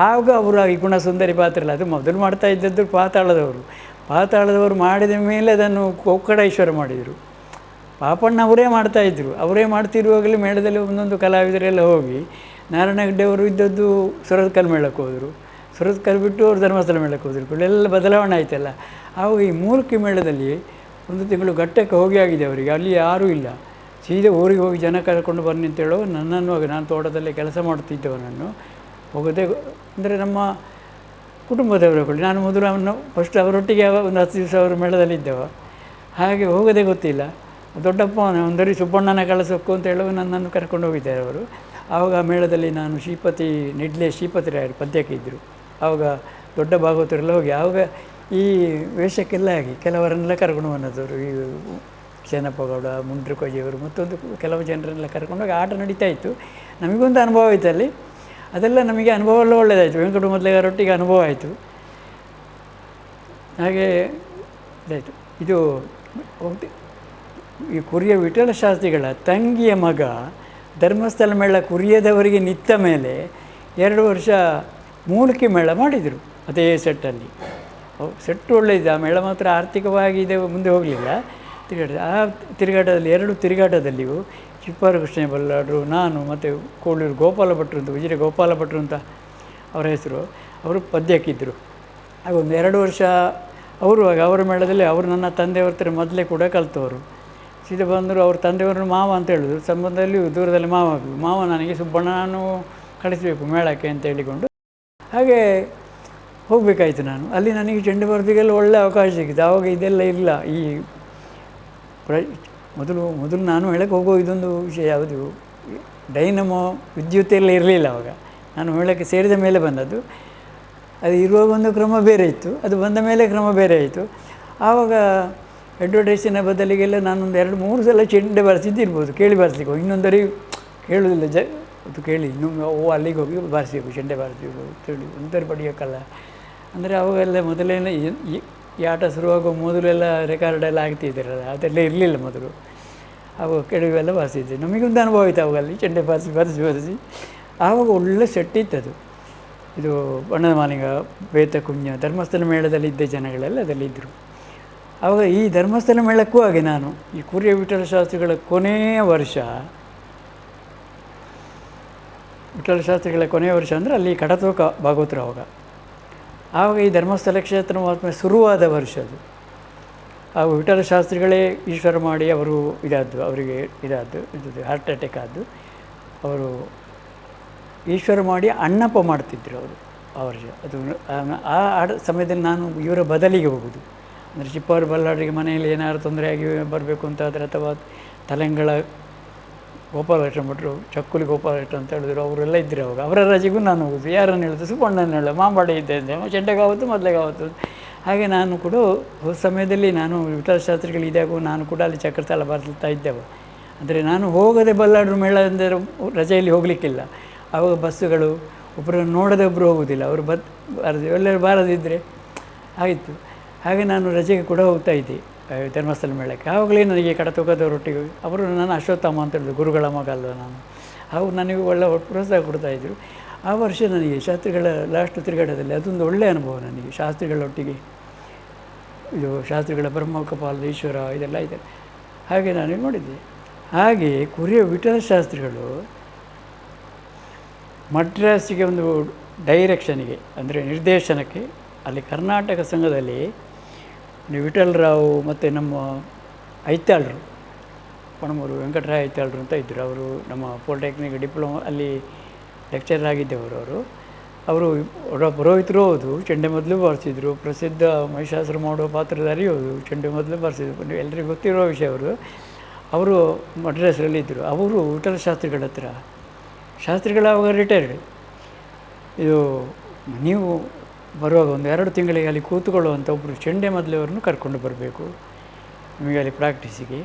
ಆವಾಗ ಅವರು ಈ ಗುಣಸುಂದರಿ ಪಾತ್ರ ಅದು ಮೊದಲು ಮಾಡ್ತಾ ಇದ್ದದ್ದು ಪಾತಾಳದವರು. ಪಾತಾಳದವರು ಮಾಡಿದ ಮೇಲೆ ಅದನ್ನು ಕೊಕ್ಕಡೇಶ್ವರ ಮಾಡಿದರು. ಪಾಪಣ್ಣ ಅವರೇ ಮಾಡ್ತಾಯಿದ್ರು ಅವರೇ ಮಾಡ್ತಿರುವಾಗಲೇ ಮೇಳದಲ್ಲಿ ಒಂದೊಂದು ಕಲಾವಿದರೆಲ್ಲ ಹೋಗಿ ನಾರಾಯಣಗಡ್ಡೆಯವರು ಇದ್ದದ್ದು ಸುರತ್ಕಲ್ ಮೇಳಕ್ಕೆ ಹೋದರು. ಸುರತ್ಕಲ್ ಬಿಟ್ಟು ಅವರು ಧರ್ಮಸ್ಥಳ ಮೇಳಕ್ಕೆ ಹೋದರು. ಎಲ್ಲ ಬದಲಾವಣೆ ಆಯ್ತಲ್ಲ. ಆವಾಗ ಈ ಮೂರ್ಖಿ ಮೇಳದಲ್ಲಿ ಒಂದು ತಿಂಗಳು ಘಟ್ಟಕ್ಕೆ ಹೋಗಿ ಆಗಿದೆ ಅವರಿಗೆ. ಅಲ್ಲಿ ಯಾರೂ ಇಲ್ಲ. ಸೀದಾ ಊರಿಗೆ ಹೋಗಿ ಜನ ಕರ್ಕೊಂಡು ಬನ್ನಿ ಅಂತ ಹೇಳೋ ನನ್ನನ್ನು ನಾನು ತೋಟದಲ್ಲಿ ಕೆಲಸ ಮಾಡ್ತಿದ್ದವನನ್ನು ಹೋಗೋದೇ ಅಂದರೆ ನಮ್ಮ ಕುಟುಂಬದವರುಗಳು ನಾನು ಮೊದಲು ಅವನು ಫಸ್ಟ್ ಅವರೊಟ್ಟಿಗೆ ಅವ ಒಂದು ಹತ್ತು ದಿವಸ ಅವರು ಮೇಳದಲ್ಲಿದ್ದವ. ಹಾಗೆ ಹೋಗೋದೇ ಗೊತ್ತಿಲ್ಲ. ದೊಡ್ಡಪ್ಪ ಒಂದರಿ ಸುಬ್ಬಣ್ಣನ ಕಳಿಸೋಕ್ಕು ಅಂತ ಹೇಳುವ ನನ್ನನ್ನು ಕರ್ಕೊಂಡು ಹೋಗಿದ್ದಾರೆ ಅವರು. ಆವಾಗ ಮೇಳದಲ್ಲಿ ನಾನು ಶ್ರೀಪತಿ, ನಿಡ್ಲೆ ಶ್ರೀಪತಿ ರಾಯರು ಪದ್ಯಕ್ಕೆ ಇದ್ದರು ಆವಾಗ ದೊಡ್ಡ ಭಾಗವತರೆಲ್ಲ ಹೋಗಿ, ಆವಾಗ ಈ ವೇಷಕ್ಕೆಲ್ಲ ಆಗಿ, ಕೆಲವರನ್ನೆಲ್ಲ ಕರ್ಕೊಂಡು ಬಂದವರು ಈ ಶನಪ್ಪಗೌಡ ಮುಂಡ್ರು ಕೊಯ್ಯವರು ಮತ್ತೊಂದು ಕೆಲವು ಜನರನ್ನೆಲ್ಲ ಕರ್ಕೊಂಡೋಗಿ ಆಟ ನಡೀತಾ ಇತ್ತು. ನಮಗೊಂದು ಅನುಭವ ಆಯಿತು ಅಲ್ಲಿ. ಅದೆಲ್ಲ ನಮಗೆ ಅನುಭವ ಎಲ್ಲ ಒಳ್ಳೆಯದಾಯಿತು ವೆಂಕಟ ಮೊದಲಿಗಾರೊಟ್ಟಿಗೆ ಅನುಭವ ಆಯಿತು. ಹಾಗೆ, ಇದಾಯಿತು. ಇದು ಈ ಕುರಿಯ ವಿಠಲ ಶಾಸ್ತ್ರಿಗಳ ತಂಗಿಯ ಮಗ ಧರ್ಮಸ್ಥಳ ಮೇಳ ಕುರಿಯದವರಿಗೆ ನಿತ್ತ ಮೇಲೆ ಎರಡು ವರ್ಷ ಮೂಲಿಕೆ ಮೇಳ ಮಾಡಿದರು ಅದೇ ಸೆಟ್ಟಲ್ಲಿ. ಸೆಟ್ಟು ಸೆಟ್ ಒಳ್ಳೆಯದು. ಆ ಮೇಳ ಮಾತ್ರ ಆರ್ಥಿಕವಾಗಿ ಇದೆ ಮುಂದೆ ಹೋಗಲಿಲ್ಲ. ತಿರುಗಾಟ ಆ ತಿರುಗಾಟದಲ್ಲಿ, ಎರಡು ತಿರುಗಾಟದಲ್ಲಿಯೂ ಶಿಪ್ಪಾರು ಕೃಷ್ಣ ಬಲ್ಲಾಡ್ರು, ನಾನು ಮತ್ತು ಕೋಳೂರು ಗೋಪಾಲ ಭಟ್ರು ಅಂತ, ವಿಜಯ ಗೋಪಾಲ ಭಟ್ರು ಅಂತ ಅವರ ಹೆಸರು, ಅವರು ಪದ್ಯಕ್ಕಿದ್ದರು ಆಗ ಎರಡು ವರ್ಷ ಅವರು, ಆಗ ಅವರ ಮೇಳದಲ್ಲಿ ಅವರು ನನ್ನ ತಂದೆಯವ್ರ ಹತ್ರ ಮೊದಲೇ ಕೂಡ ಕಲಿತವರು. ಸೀದಾ ಬಂದರು ಅವ್ರ ತಂದೆಯವರು ಮಾವ ಅಂತ ಹೇಳಿದ್ರು. ಸಂಬಂಧದಲ್ಲಿ ದೂರದಲ್ಲಿ ಮಾವ. ಮಾವ ನನಗೆ ಸುಬ್ಬಣ್ಣ ನಾನು ಕಳಿಸಬೇಕು ಮೇಳಕ್ಕೆ ಅಂತ ಹೇಳಿಕೊಂಡು. ಹಾಗೆ ಹೋಗಬೇಕಾಯ್ತು ನಾನು. ಅಲ್ಲಿ ನನಗೆ ಚೆಂಡು ಒಳ್ಳೆ ಅವಕಾಶ ಸಿಕ್ಕಿತು. ಆವಾಗ ಇದೆಲ್ಲ ಇಲ್ಲ. ಈ ಪ್ರ, ಮೊದಲು ಮೊದಲು ನಾನು ಹೇಳಕ್ಕೆ ಹೋಗೋ ಇದೊಂದು ವಿಷಯ. ಯಾವುದು, ಡೈನಮೋ ವಿದ್ಯುತ್ ಎಲ್ಲ ಇರಲಿಲ್ಲ ಆವಾಗ. ನಾನು ಹೇಳಕ್ಕೆ ಸೇರಿದ ಮೇಲೆ ಬಂದದ್ದು. ಅದು ಇರುವಾಗ ಒಂದು ಕ್ರಮ ಬೇರೆ ಇತ್ತು. ಅದು ಬಂದ ಮೇಲೆ ಕ್ರಮ ಬೇರೆ ಆಯಿತು ಆವಾಗ ಅಡ್ವರ್ಟೈಸಿನ ಬದಲಿಗೆಲ್ಲ ನಾನೊಂದು ಎರಡು ಮೂರು ಸಲ ಚೆಂಡೆ ಬಾರಿಸಿದ್ದಿರ್ಬೋದು ಕೇಳಿ ಬಾರಿಸಿಕೋ ಇನ್ನೊಂದರಿ ಕೇಳುವುದಿಲ್ಲ, ಜ, ಅದು ಕೇಳಿ, ಇನ್ನೊಮ್ಮೆ ಓ, ಅಲ್ಲಿಗೆ ಹೋಗಿ ಬಾರಿಸಬೇಕು, ಚೆಂಡೆ ಬಾರಿಸಬೇಕು ಅಂತೇಳಿ ಒಂದರಿ ಪಡೆಯೋಕ್ಕಲ್ಲ. ಅಂದರೆ ಅವಾಗೆಲ್ಲ ಮೊದಲೇನೆ ಈ- ಆಟ ಶುರುವಾಗುವ ಮೊದಲೆಲ್ಲ ರೆಕಾರ್ಡ್ ಎಲ್ಲ ಆಗ್ತಿದ್ದಿರಲ್ಲ ಅದೆಲ್ಲ ಇರಲಿಲ್ಲ ಮೊದಲು. ಅವಾಗ ಕೆಡವೆಲ್ಲ ಬಾರಿಸಿದ್ದೆ. ನಮಗೊಂದು ಅನುಭವ ಆಯಿತು ಅವಾಗಲ್ಲಿ, ಚೆಂಡೆ ಬಾರಿಸಿ ಬಾರಿಸಿ ಬಾರಿಸಿ. ಆವಾಗ ಒಳ್ಳೆ ಸೆಟ್ ಇತ್ತದು ಇದು ಬಣ್ಣದ ಮಾಲಿಂಗ ಬೇತ ಕುಂಜ ಧರ್ಮಸ್ಥಳ ಮೇಳದಲ್ಲಿ ಇದ್ದ ಜನಗಳೆಲ್ಲ ಅದರಲ್ಲಿದ್ದರು. ಆವಾಗ ಈ ಧರ್ಮಸ್ಥಳ ಮೇಳಕ್ಕೂ ಹಾಗೆ ನಾನು. ಈ ಕುರಿಯ ವಿಠಲ ಶಾಸ್ತ್ರಿಗಳ ಕೊನೆಯ ವರ್ಷ. ವಿಠಲ ಶಾಸ್ತ್ರಿಗಳ ಕೊನೆಯ ವರ್ಷ ಅಂದರೆ ಅಲ್ಲಿ ಕಡತೋಕ ಭಾಗವತರು ಆವಾಗ ಆವಾಗ ಈ ಧರ್ಮಸ್ಥಳ ಕ್ಷೇತ್ರ ಮಹಾತ್ಮೆ ಶುರುವಾದ ವರ್ಷ ಅದು. ಆ ವಿಠಲ ಶಾಸ್ತ್ರಿಗಳೇ ಈಶ್ವರ ಮಾಡಿ ಅವರು ಇದಾದ್ದು, ಅವರಿಗೆ ಇದಾದ್ದು ಇದು ಹಾರ್ಟ್ ಅಟ್ಯಾಕ್ ಆದ್ದು. ಅವರು ಈಶ್ವರ ಮಾಡಿ ಅಣ್ಣಪ್ಪ ಮಾಡ್ತಿದ್ದರು ಅವರು, ಆ ಅದು ಆ- ಸಮಯದಲ್ಲಿ ನಾನು ಇವರ ಬದಲಿಗೆ ಹೋಗೋದು. ಅಂದರೆ ಚಿಪ್ಪವರು ಬಲ್ಲಾಡಿಗೆ ಮನೆಯಲ್ಲಿ ಏನಾದ್ರು ತೊಂದರೆ ಆಗಿ ಬರಬೇಕು ಅಂತಾದರೆ ಅಥವಾ ತಲೆಂಗಳ ಗೋಪಾಲಕೃಷ್ಣ ಭಟ್ರು, ಚಕ್ಕುಲಿ ಗೋಪಾಲಕೃಷ್ಣ ಅಂತ ಹೇಳಿದ್ರು, ಅವರೆಲ್ಲ ಇದ್ದರು ಅವಾಗ. ಅವರ ರಜೆಗೂ ನಾನು ಹೋಗುದು. ಯಾರನ್ನು ಹೇಳೋದು ಸುಬ್ಬಣ್ಣನ ಹೇಳೋ ಮಾಂಬಾಡೆ ಇದ್ದೆ ಚೆಂಡೆಗಾವತ್ತು, ಮೊದಲೇಗಾವತ್ತು. ಹಾಗೆ ನಾನು ಕೂಡ ಹೋದ ಸಮಯದಲ್ಲಿ ನಾನು ವಿಠಲ ಶಾಸ್ತ್ರಿಗಳು ಇದ್ದಾಗೂ ನಾನು ಕೂಡ ಅಲ್ಲಿ ಚಕ್ರತಾಲ ಬರ್ತಾ ಇದ್ದೆವು. ಅಂದರೆ ನಾನು ಹೋಗದೆ ಬಲ್ಲಾಡ್ರು ಮೇಳ ಅಂದರೆ ರಜೆಯಲ್ಲಿ ಹೋಗಲಿಕ್ಕಿಲ್ಲ. ಆವಾಗ ಬಸ್ಸುಗಳು ಒಬ್ಬರನ್ನು ನೋಡದೆ ಒಬ್ಬರು ಹೋಗೋದಿಲ್ಲ. ಅವರು ಬತ್ ಬಾರದು ಎಲ್ಲರೂ ಬಾರದಿದ್ದರೆ ಆಯಿತು ಹಾಗೆ ನಾನು ರಜೆಗೆ ಕೂಡ ಹೋಗ್ತಾ ಇದ್ದೆ ಧರ್ಮಸ್ಥಳ ಮೇಳಕ್ಕೆ. ಆವಾಗಲೇ ನನಗೆ ಕಡತೋಗದವರೊಟ್ಟಿಗೆ ಅವರು ನನ್ನ ಅಶ್ವತ್ಥಾಮ ಅಂತ ಹೇಳಿದ್ರು, ಗುರುಗಳ ಮಗ ಅಲ್ವ ನಾನು. ಅವರು ನನಗೆ ಒಳ್ಳೆ ಪ್ರೋತ್ಸಾಹ ಕೊಡ್ತಾಯಿದ್ರು ಆ ವರ್ಷ ನನಗೆ ಶಾಸ್ತ್ರಿಗಳ ಲಾಸ್ಟ್ ತಿರುಗಾಟದಲ್ಲಿ ಅದೊಂದು ಒಳ್ಳೆಯ ಅನುಭವ ನನಗೆ ಶಾಸ್ತ್ರಿಗಳೊಟ್ಟಿಗೆ ಇದು ಶಾಸ್ತ್ರಿಗಳ ಬ್ರಹ್ಮಕಪಾಲದ ಈಶ್ವರ, ಇದೆಲ್ಲ ಇದೆ. ಹಾಗೆ ನಾನು ನೋಡಿದ್ದೆ. ಹಾಗೆ ಕುರಿಯ ವಿಠಲ ಶಾಸ್ತ್ರಿಗಳು ಮಡ್ರಾಸಿಗೆ ಒಂದು ಡೈರೆಕ್ಷನ್ಗೆ ಅಂದರೆ ನಿರ್ದೇಶನಕ್ಕೆ, ಅಲ್ಲಿ ಕರ್ನಾಟಕ ಸಂಘದಲ್ಲಿ ವಿಠಲರಾವ್ ಮತ್ತು ನಮ್ಮ ಐತ್ಯಾಳರು, ಪಣಮೂರು ವೆಂಕಟರಾಯ ಐತ್ಯಾಳ್ರು ಅಂತ ಇದ್ದರು ಅವರು ನಮ್ಮ ಪಾಲಿಟೆಕ್ನಿಕ್ ಡಿಪ್ಲೊಮಾ ಅಲ್ಲಿ ಲೆಕ್ಚರರ್ ಆಗಿದ್ದವರು ಅವರು. ಅವರು ಅವರ ಪುರೋಹಿತರು ಹೌದು, ಚೆಂಡೆ ಮೊದಲು ಬಾರಿಸಿದ್ರು. ಪ್ರಸಿದ್ಧ ಮಹಿಷಾಸುರ ಮಾಡುವ ಪಾತ್ರಧಾರಿ ಹೌದು, ಚೆಂಡೆ ಮೊದಲು ಬಾರಿಸಿದ್ರು. ಎಲ್ಲರಿಗೂ ಗೊತ್ತಿರೋ ವಿಷಯ ಅವರು. ಅವರು ಮಡ್ರಾಸಲ್ಲಿ ಇದ್ದರು ಅವರು ವಿಠಲ ಶಾಸ್ತ್ರಿಗಳ ಹತ್ರ. ಶಾಸ್ತ್ರಿಗಳು ಅವಾಗ ರಿಟೈರ್ಡ್ ಇದು ನೀವು ಬರುವಾಗ ಒಂದು ಎರಡು ತಿಂಗಳಿಗೆ ಅಲ್ಲಿ ಕೂತುಕೊಳ್ಳುವಂಥ ಒಬ್ಬರು ಚೆಂಡೆ ಮೊದಲವರನ್ನು ಕರ್ಕೊಂಡು ಬರಬೇಕು. ನಿಮಗೆ ಅಲ್ಲಿ ಪ್ರಾಕ್ಟೀಸಿಗೆ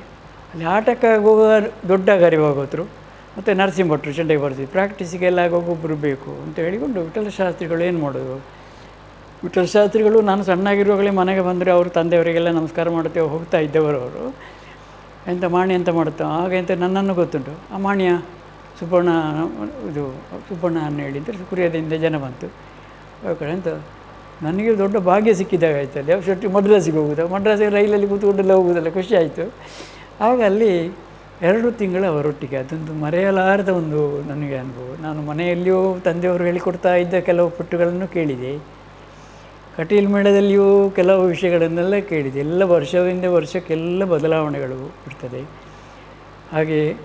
ಅಲ್ಲಿ ಆಟಕ್ಕಾಗಿ ಹೋಗುವ ದೊಡ್ಡ ಗರಿವಾಗೋದ್ರು ಮತ್ತು ನರಸಿಂಹ ಭಟ್ರು ಚೆಂಡೆಗೆ ಬರ್ತೀವಿ ಪ್ರಾಕ್ಟೀಸಿಗೆಲ್ಲ ಆಗೋಗಿ ಒಬ್ಬರು ಬೇಕು ಅಂತ ಹೇಳಿಕೊಂಡು ವಿಠಲ ಶಾಸ್ತ್ರಿಗಳು ಏನು ಮಾಡೋದು? ವಿಠಲ ಶಾಸ್ತ್ರಿಗಳು, ನಾನು ಸಣ್ಣಾಗಿರುವಾಗಲೇ ಮನೆಗೆ ಬಂದರೆ ಅವರು ತಂದೆಯವರಿಗೆಲ್ಲ ನಮಸ್ಕಾರ ಮಾಡುತ್ತೆ ಹೋಗ್ತಾ ಇದ್ದವರು ಅವರು. ಎಂಥ ಮಾಣಿ ಅಂತ ಮಾಡುತ್ತಾ? ಆಗ ಎಂತ ನನ್ನನ್ನು ಗೊತ್ತುಂಟು. ಆ ಮಾಣಿಯ ಸುಬ್ಬಣ್ಣ ಇದು ಸುಬ್ಬಣ್ಣ ಅನ್ನ ಹೇಳಿ ಅಂತ ಕುರಿಯದಿಂದ ಜನ ಬಂತು. ಅಂತ ನನಗೆ ದೊಡ್ಡ ಭಾಗ್ಯ ಸಿಕ್ಕಿದಾಗ ಅಲ್ಲಿ ಶೆಟ್ಟಿ ಮದ್ರಾಸಿಗೆ ಹೋಗುದು. ಮದ್ರಾಸಿಗೆ ರೈಲಲ್ಲಿ ಕೂತ್ಕೊಂಡೆಲ್ಲ ಹೋಗುದಲ್ಲ ಖುಷಿ ಆಯಿತು. ಆಗ ಅಲ್ಲಿ ಎರಡು ತಿಂಗಳ ಅವರೊಟ್ಟಿಗೆ ಅದೊಂದು ಮರೆಯಲಾರದ ಒಂದು ನನಗೆ ಅನುಭವ. ನಾನು ಮನೆಯಲ್ಲಿಯೂ ತಂದೆಯವರು ಹೇಳಿಕೊಡ್ತಾ ಇದ್ದ ಕೆಲವು ಪುಟ್ಟುಗಳನ್ನು ಕೇಳಿದೆ. ಕಟೀಲ್ ಮೇಳದಲ್ಲಿಯೂ ಕೆಲವು ವಿಷಯಗಳನ್ನೆಲ್ಲ ಕೇಳಿದೆ. ಎಲ್ಲ ವರ್ಷದಿಂದ ವರ್ಷಕ್ಕೆಲ್ಲ ಬದಲಾವಣೆಗಳು ಇರ್ತದೆ. ಹಾಗೆ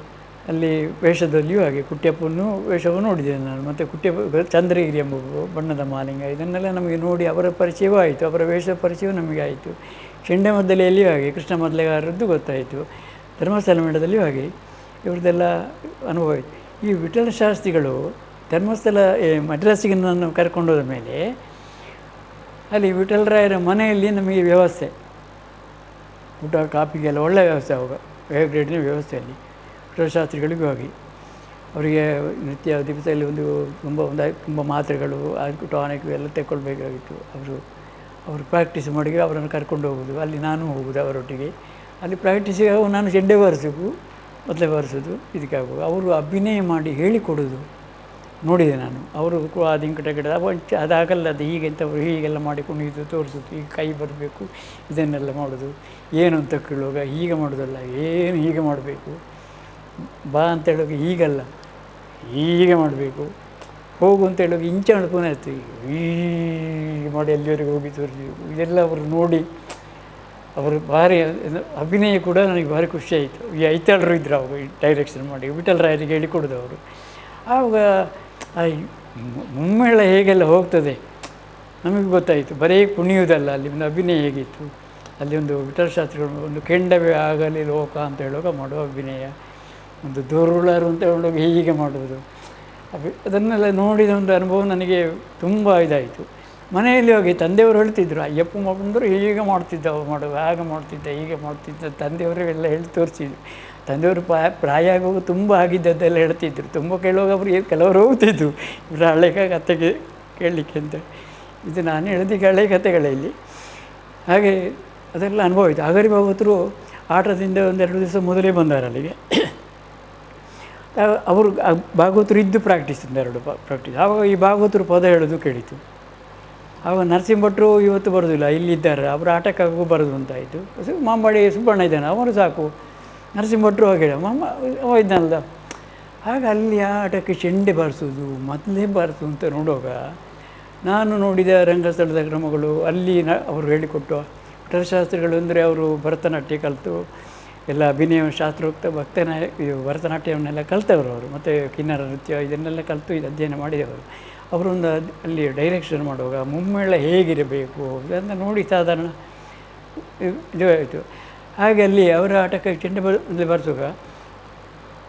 ಅಲ್ಲಿ ವೇಷದಲ್ಲಿಯೂ ಹಾಗೆ ಕುಟ್ಯಪ್ಪನ್ನು ವೇಷವು ನೋಡಿದ್ದೇನೆ ನಾನು. ಮತ್ತು ಕುಟ್ಯಪ್ಪ ಚಂದ್ರಗಿರಿ ಎಂಬ ಬಣ್ಣದ ಮಾಲಿಂಗ. ಇದನ್ನೆಲ್ಲ ನಮಗೆ ನೋಡಿ ಅವರ ಪರಿಚಯವೂ ಆಯಿತು. ಅವರ ವೇಷ ಪರಿಚಯವೂ ನಮಗೆ ಆಯಿತು. ಚೆಂಡೆ ಮದ್ದಲೆಯಲ್ಲಿಯೂ ಹಾಗೆ, ಕೃಷ್ಣ ಮದ್ದಲೆಗಾರರದ್ದು ಗೊತ್ತಾಯಿತು. ಧರ್ಮಸ್ಥಳ ಮೇಳದಲ್ಲಿಯೂ ಹಾಗೆ ಇವ್ರದ್ದೆಲ್ಲ ಅನುಭವ ಆಯಿತು. ಈ ವಿಠಲ ಶಾಸ್ತ್ರಿಗಳು ಧರ್ಮಸ್ಥಳ ಮದ್ರಾಸಿಗೆ ನಾನು ಕರ್ಕೊಂಡೋದ ಮೇಲೆ ಅಲ್ಲಿ ವಿಠಲರಾಯರ ಮನೆಯಲ್ಲಿ ನಮಗೆ ವ್ಯವಸ್ಥೆ. ಊಟ, ಕಾಪಿಗೆಲ್ಲ ಒಳ್ಳೆಯ ವ್ಯವಸ್ಥೆ ಅವಾಗ ಗ್ರೇಡ್ನ ವ್ಯವಸ್ಥೆಯಲ್ಲಿ. ಶಾಸ್ತ್ರಿಗಳಿಗೂ ಹಾಗೆ. ಅವರಿಗೆ ನಿತ್ಯ ದಿವಸದಲ್ಲಿ ಒಂದು ತುಂಬ ಒಂದು ತುಂಬ ಮಾತ್ರೆಗಳು ಅದು ಟಾನಿಕ್ ಎಲ್ಲ ತೆಕ್ಕೊಳ್ಬೇಕಾಗಿತ್ತು. ಅವರು ಅವರು ಪ್ರಾಕ್ಟೀಸ್ ಮಾಡಿ ಅವರನ್ನು ಕರ್ಕೊಂಡು ಹೋಗೋದು. ಅಲ್ಲಿ ನಾನು ಹೋಗೋದು ಅವರೊಟ್ಟಿಗೆ. ಅಲ್ಲಿ ಪ್ರಾಕ್ಟೀಸಿಗೆ ನಾನು ಚೆಂಡೆ ಬಾರಿಸೋದು, ಮೊದಲೇ ಬಾರಿಸೋದು, ಇದಕ್ಕೆ ಆಗುವ ಅವರು ಅಭಿನಯ ಮಾಡಿ ಹೇಳಿಕೊಡೋದು. ನೋಡಿದೆ ನಾನು. ಅವರು ಕೂಡ ಅದು ಅದು ಅದಾಗಲ್ಲ ಅದು. ಹೀಗೆ ಅಂತ ಅವರು ಹೀಗೆಲ್ಲ ಮಾಡಿ ಕುಣಿದು ತೋರಿಸೋದು. ಈಗ ಕೈ ಬರಬೇಕು, ಇದನ್ನೆಲ್ಲ ಮಾಡೋದು. ಏನು ಅಂತ ಕೇಳುವಾಗ, ಹೀಗೆ ಮಾಡೋದಲ್ಲ, ಏನು ಹೀಗೆ ಮಾಡಬೇಕು? ಬಾ ಅಂತ ಹೇಳುವಾಗ ಹೀಗಲ್ಲ ಹೀಗೆ ಮಾಡಬೇಕು. ಹೋಗು ಅಂತ ಹೇಳುವಾಗ ಇಂಚ ಪುನಃ ಇರ್ತೀವಿ ಹೀಗೆ ಮಾಡಿ ಎಲ್ಲಿವರೆಗೆ ಹೋಗಿ ತೋರಿಸಬೇಕು ಇದೆಲ್ಲ ಅವರು ನೋಡಿ ಅವರು ಭಾರಿ ಅಭಿನಯ ಕೂಡ ನನಗೆ ಭಾರಿ ಖುಷಿ ಆಯಿತು. ಈ ಐತಾಳರು ಇದ್ದರು ಅವಾಗ ಡೈರೆಕ್ಷನ್ ಮಾಡಿ. ವಿಠಲ್ ರಾಯರಿಗೆ ಹೇಳಿಕೊಡೋದು ಅವರು. ಆವಾಗ ಈ ಮುಮ್ಮೇಳ ಹೇಗೆಲ್ಲ ಹೋಗ್ತದೆ? ನಮಗೆ ಗೊತ್ತಾಯಿತು. ಬರೀ ಕುಣಿಯುವುದಲ್ಲ. ಅಲ್ಲಿ ಒಂದು ಅಭಿನಯ ಹೇಗಿತ್ತು? ಅಲ್ಲಿ ಒಂದು ವಿಠಲ್ ಶಾಸ್ತ್ರಿಗಳು ಒಂದು ಕೆಂಡವೇ ಆಗಲಿ ಲೋಕ ಅಂತ ಹೇಳುವಾಗ ಮಾಡುವ ಅಭಿನಯ. ಒಂದು ದೂರುಳರು ಅಂತ ಹೇಳುವಾಗ ಹೀಗೆ ಮಾಡುವುದು ಅದು ಅದನ್ನೆಲ್ಲ ನೋಡಿದ ಒಂದು ಅನುಭವ ನನಗೆ ತುಂಬ ಇದಾಯಿತು. ಮನೆಯಲ್ಲಿ ಹೋಗಿ ತಂದೆಯವರು ಹೇಳ್ತಿದ್ರು, ಅಯ್ಯಪ್ಪ ಬಂದರು ಹೀಗೆ ಮಾಡ್ತಿದ್ದ, ಅವ್ರು ಮಾಡುವ ಆಗ ಮಾಡ್ತಿದ್ದ, ಹೀಗೆ ಮಾಡ್ತಿದ್ದ. ತಂದೆಯವರು ಎಲ್ಲ ಹೇಳಿ ತೋರಿಸಿದ್ರು. ತಂದೆಯವರು ಪ್ರಾಯ ಪ್ರಾಯ ಆಗುವಾಗ ತುಂಬ ಆಗಿದ್ದದ್ದೆಲ್ಲ ಹೇಳ್ತಿದ್ರು. ತುಂಬ ಕೇಳುವಾಗ ಅವರು ಏನು ಕೆಲವರು ಹೋಗ್ತಿದ್ರು. ಇವರ ಹಳೆ ಕಥೆಗೆ ಕೇಳಲಿಕ್ಕೆ ಅಂತ. ಇದು ನಾನು ಹೇಳಿದ್ದೀಗ ಹಳೆ ಕಥೆಗಳಲ್ಲಿ ಹಾಗೆ ಅದೆಲ್ಲ ಅನುಭವ ಇತ್ತು ಆಗರಿ ಭಾಗವತರು ಆಟದಿಂದ ಒಂದೆರಡು ದಿವಸ ಮೊದಲೇ ಬಂದಾರ ಅಲ್ಲಿಗೆ ಅವರು ಭಾಗವತರು ಇದ್ದು ಪ್ರಾಕ್ಟೀಸ್ ಎರಡು ಪ್ರಾಕ್ಟೀಸ್ ಆವಾಗ ಈ ಭಾಗವತರು ಪದ ಹೇಳೋದು ಕೇಳಿತು. ಆವಾಗ ನರಸಿಂಹ ಭಟ್ರು ಇವತ್ತು ಬರೋದಿಲ್ಲ, ಇಲ್ಲಿದ್ದಾರೆ. ಅವರು ಆಟಕ್ಕಾಗೂ ಬರೋದು ಅಂತಾಯಿತು ಮಾಂಬಾಡಿ ಸುಬ್ಬಣ್ಣ ಇದ್ದಾನೆ ಅವರು ಸಾಕು. ನರಸಿಂಹ ಭಟ್ರು ಹಾಗೆ ಮಾಮ ಅವ ಇದ್ದಾನಲ್ಲ. ಆಗ ಅಲ್ಲಿ ಆಟಕ್ಕೆ ಚೆಂಡೆ ಬಾರಿಸೋದು ಮೊದಲೇ ಬಾರಿಸು ಅಂತ ನೋಡುವಾಗ, ನಾನು ನೋಡಿದ ರಂಗಸ್ಥಳದ ಕ್ರಮಗಳು, ಅಲ್ಲಿ ನ, ಅವರು ಹೇಳಿಕೊಟ್ಟು ಶಾಸ್ತ್ರಿಗಳು ಅಂದರೆ ಅವರು ಭರತನಾಟ್ಯ ಕಲಿತು ಎಲ್ಲ ಅಭಿನಯ ಶಾಸ್ತ್ರೋಕ್ತ ಭಕ್ತನ ಇದು ಭರತನಾಟ್ಯವನ್ನೆಲ್ಲ ಕಲಿತವರು ಅವರು. ಮತ್ತು ಕಿನ್ನರ ನೃತ್ಯ ಇದನ್ನೆಲ್ಲ ಕಲಿತು ಇದು ಅಧ್ಯಯನ ಮಾಡಿದವರು. ಅವರೊಂದು ಅಲ್ಲಿ ಡೈರೆಕ್ಷನ್ ಮಾಡುವಾಗ ಮುಮ್ಮೇಳ ಹೇಗಿರಬೇಕು ಅಂತ ನೋಡಿ ಸಾಧಾರಣ ಇದು ಆಯಿತು. ಹಾಗೆ ಅಲ್ಲಿ ಅವರ ಆಟಕ್ಕೆ ಚೆಂಡ ಬರ್ ಬರೆಸುವಾಗ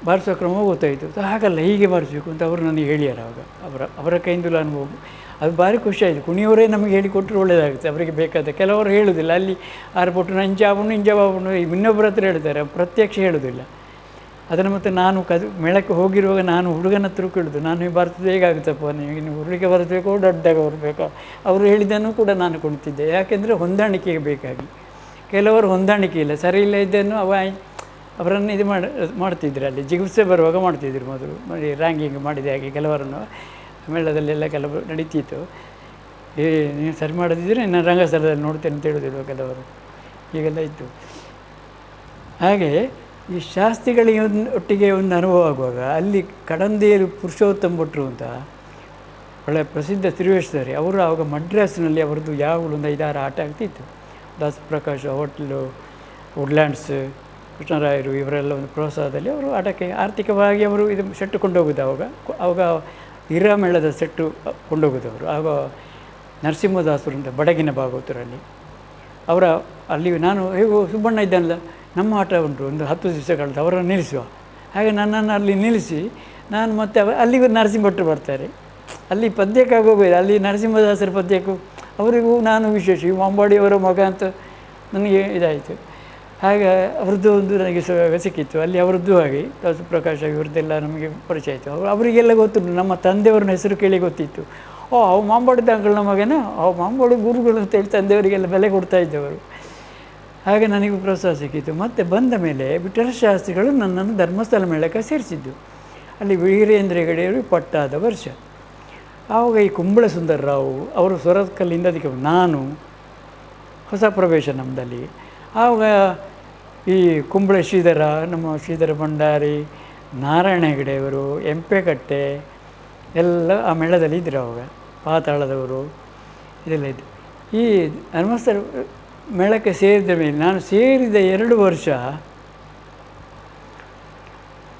ಬಾರಿಸೋ ಕ್ರಮ ಗೊತ್ತಾಯಿತು. ಸೊ ಹಾಗಲ್ಲ, ಹೀಗೆ ಬಾರಿಸಬೇಕು ಅಂತ ಅವರು ನನಗೆ ಹೇಳ್ಯಾರ ಅವಾಗ ಅವರ ಅವರ ಕೈಯಿಂದಲೂ ಅನುಭವ. ಅದು ಭಾರಿ ಖುಷಿಯಾಯಿತು. ಕುಣಿಯವರೇ ನಮಗೆ ಹೇಳಿಕೊಟ್ಟರು ಒಳ್ಳೆಯದಾಗುತ್ತೆ ಅವರಿಗೆ ಬೇಕಾದ ಕೆಲವರು ಹೇಳುವುದಿಲ್ಲ ಅಲ್ಲಿ ಆರ್ಬಿಟ್ಟು ನಂಜಾಬನು ಇಂಜಾಬಣ್ಣು ಇನ್ನೊಬ್ಬರ ಹತ್ರ ಹೇಳ್ತಾರೆ. ಪ್ರತ್ಯಕ್ಷ ಹೇಳುವುದಿಲ್ಲ ಅದನ್ನು ಮತ್ತು ನಾನು ಕದು, ಮೇಳಕ್ಕೆ ಹೋಗಿರುವಾಗ ನಾನು ಹುಡುಗನ ಹತ್ರ ಕೇಳಿದ್ದು ನಾನು ಬರ್ತದೆ ಹೇಗಾಗುತ್ತಪ್ಪ? ನೀವು ನೀವು ಹುಡುಗಿಗೆ ಬರಬೇಕೋ, ದೊಡ್ಡಾಗ ಬರಬೇಕೋ? ಅವರು ಹೇಳಿದ್ದನ್ನು ಕೂಡ ನಾನು ಕುಣಿತಿದ್ದೆ. ಯಾಕೆಂದರೆ ಹೊಂದಾಣಿಕೆಗೆ ಬೇಕಾಗಿ. ಕೆಲವರು ಹೊಂದಾಣಿಕೆ ಇಲ್ಲ. ಸರಿ ಇಲ್ಲ ಇದ್ದನ್ನು ಅವ ಅವರನ್ನು ಇದು ಮಾಡಿ, ಮಾಡ್ತಿದ್ರು ಅಲ್ಲಿ. ಜಿಗುಪ್ಸೆ ಬರುವಾಗ ಮಾಡ್ತಿದ್ರು ಮೊದಲು. ರ್ಯಾಂಕಿಂಗ್ ಮಾಡಿದ ಹಾಗೆ ಕೆಲವರನ್ನು. ಮೇಳದಲ್ಲೆಲ್ಲ ಕೆಲವರು ನಡೀತಿತ್ತು. ಏ ನೀವು ಸರಿ ಮಾಡದಿದ್ದರೆ ನಾನು ರಂಗಸ್ಥಳದಲ್ಲಿ ನೋಡ್ತೇನೆ ಅಂತ ಹೇಳೋದಿಲ್ಲ ಕೆಲವರು. ಹೀಗೆಲ್ಲ ಇತ್ತು. ಹಾಗೆ ಈ ಶಾಸ್ತ್ರಿಗಳಿಗೆ ಒಂದು, ಒಟ್ಟಿಗೆ ಒಂದು ಅನುಭವ ಆಗುವಾಗ ಅಲ್ಲಿ ಕಡಂದೇರು ಪುರುಷೋತ್ತಮ ಭಟ್ರು ಅಂತ ಒಳ್ಳೆಯ ಪ್ರಸಿದ್ಧ ತಿರುವೇಶ್ವರಿ, ಅವರು ಆವಾಗ ಮಡ್ರಾಸ್ನಲ್ಲಿ ಅವರದ್ದು ಯಾವಾಗಲೂ ಒಂದು ಐದಾರು ಆಟ ಆಗ್ತಿತ್ತು. ದಾಸ್ ಪ್ರಕಾಶ್ ಹೋಟ್ಲು, ವುಡ್ಲ್ಯಾಂಡ್ಸ್, ಕೃಷ್ಣರಾಯರು ಇವರೆಲ್ಲ ಒಂದು ಪ್ರೋತ್ಸಾಹದಲ್ಲಿ ಅವರು ಆಟಕ್ಕೆ ಆರ್ಥಿಕವಾಗಿ ಅವರು ಇದು ಸೆಟ್ಟುಕೊಂಡು ಹೋಗೋದು ಅವಾಗ ಆವಾಗ ಹಿರಾಮೇಳದ ಸೆಟ್ಟು ಕೊಂಡೋಗೋದವರು. ಆಗ ನರಸಿಂಹದಾಸರು ಅಂತ ಬಡಗಿನ ಭಾಗವತರಲ್ಲಿ ಅವರ ಅಲ್ಲಿ ನಾನು ಹೇಗೋ ಸುಬ್ಬಣ್ಣ ಇದ್ದಾನಲ್ಲ, ನಮ್ಮ ಆಟ ಉಂಟು, ಒಂದು ಹತ್ತು ದಿವಸ ಕಳೆದು ಅವರನ್ನು ನಿಲ್ಲಿಸುವ. ಹಾಗೆ ನನ್ನನ್ನು ಅಲ್ಲಿ ನಿಲ್ಲಿಸಿ ನಾನು ಮತ್ತೆ ಅಲ್ಲಿಗೂ ನರಸಿಂಹ ಭಟ್ರು ಬರ್ತಾರೆ. ಅಲ್ಲಿ ಪದ್ಯಕ್ಕಾಗಿ ಅಲ್ಲಿ ನರಸಿಂಹದಾಸರ ಪದ್ಯಕ್ಕೂ, ಅವರಿಗೂ ನಾನು ವಿಶೇಷ, ಈ ಮಾಂಬಾಡಿಯವರ ಮಗ ಅಂತ ನನಗೆ ಇದಾಯಿತು. ಹಾಗೆ ಅವ್ರದ್ದು ಒಂದು ನನಗೆ ಸಿಕ್ಕಿತ್ತು ಅಲ್ಲಿ ಅವರದ್ದು ಹಾಗೆ ದಾಸು ಪ್ರಕಾಶ ಇವ್ರದ್ದೆಲ್ಲ ನಮಗೆ ಪರಿಚಯ ಆಯಿತು. ಅವರು, ಅವರಿಗೆಲ್ಲ ಗೊತ್ತು ನಮ್ಮ ತಂದೆಯವ್ರನ್ನ ಹೆಸರು ಕೇಳಿ ಗೊತ್ತಿತ್ತು. ಓ, ಅವು ಮಾಂಬಾಡಿದ ಅಂಗಳನ ಮಗನ? ಅವು ಮಾಂಬಾಡು ಗುರುಗಳು ಅಂತೇಳಿ ತಂದೆಯವರಿಗೆಲ್ಲ ಬೆಲೆ ಕೊಡ್ತಾ ಇದ್ದವರು. ಹಾಗೆ ನನಗೆ ಪ್ರೋತ್ಸಾಹ ಸಿಕ್ಕಿತ್ತು ಮತ್ತು ಬಂದ ಮೇಲೆ ವಿಠಲ ಶಾಸ್ತ್ರಿಗಳು ನನ್ನನ್ನು ಧರ್ಮಸ್ಥಳ ಮೇಳಕ್ಕೆ ಸೇರಿಸಿದ್ದು. ಅಲ್ಲಿ ವೀರೇಂದ್ರ ಹೆಗಡೆಯವರು ಪಟ್ಟಾದ ವರ್ಷ. ಆವಾಗ ಈ ಕುಂಬಳ ಸುಂದರರಾವು ಅವರು ಸ್ವರಕಲ್ಲಿಂದ ಅದಕ್ಕೆ ನಾನು ಹೊಸ ಪ್ರವೇಶ ನಮ್ಮದಲ್ಲಿ ಆವಾಗ ಈ ಕುಂಬಳ ಶ್ರೀಧರ, ನಮ್ಮ ಶ್ರೀಧರ ಭಂಡಾರಿ, ನಾರಾಯಣ ಹೆಗಡೆಯವರು, ಎಂಪೆಕಟ್ಟೆ, ಎಲ್ಲ ಆ ಮೇಳದಲ್ಲಿ ಇದ್ದರು ಅವಾಗ ಪಾತಾಳದವರು ಇದೆಲ್ಲ ಇದ್ದರು ಈ ಧರ್ಮಸ್ಥಳ ಮೇಳಕ್ಕೆ ಸೇರಿದ ಮೇಲೆ ನಾನು ಸೇರಿದ ಎರಡು ವರ್ಷ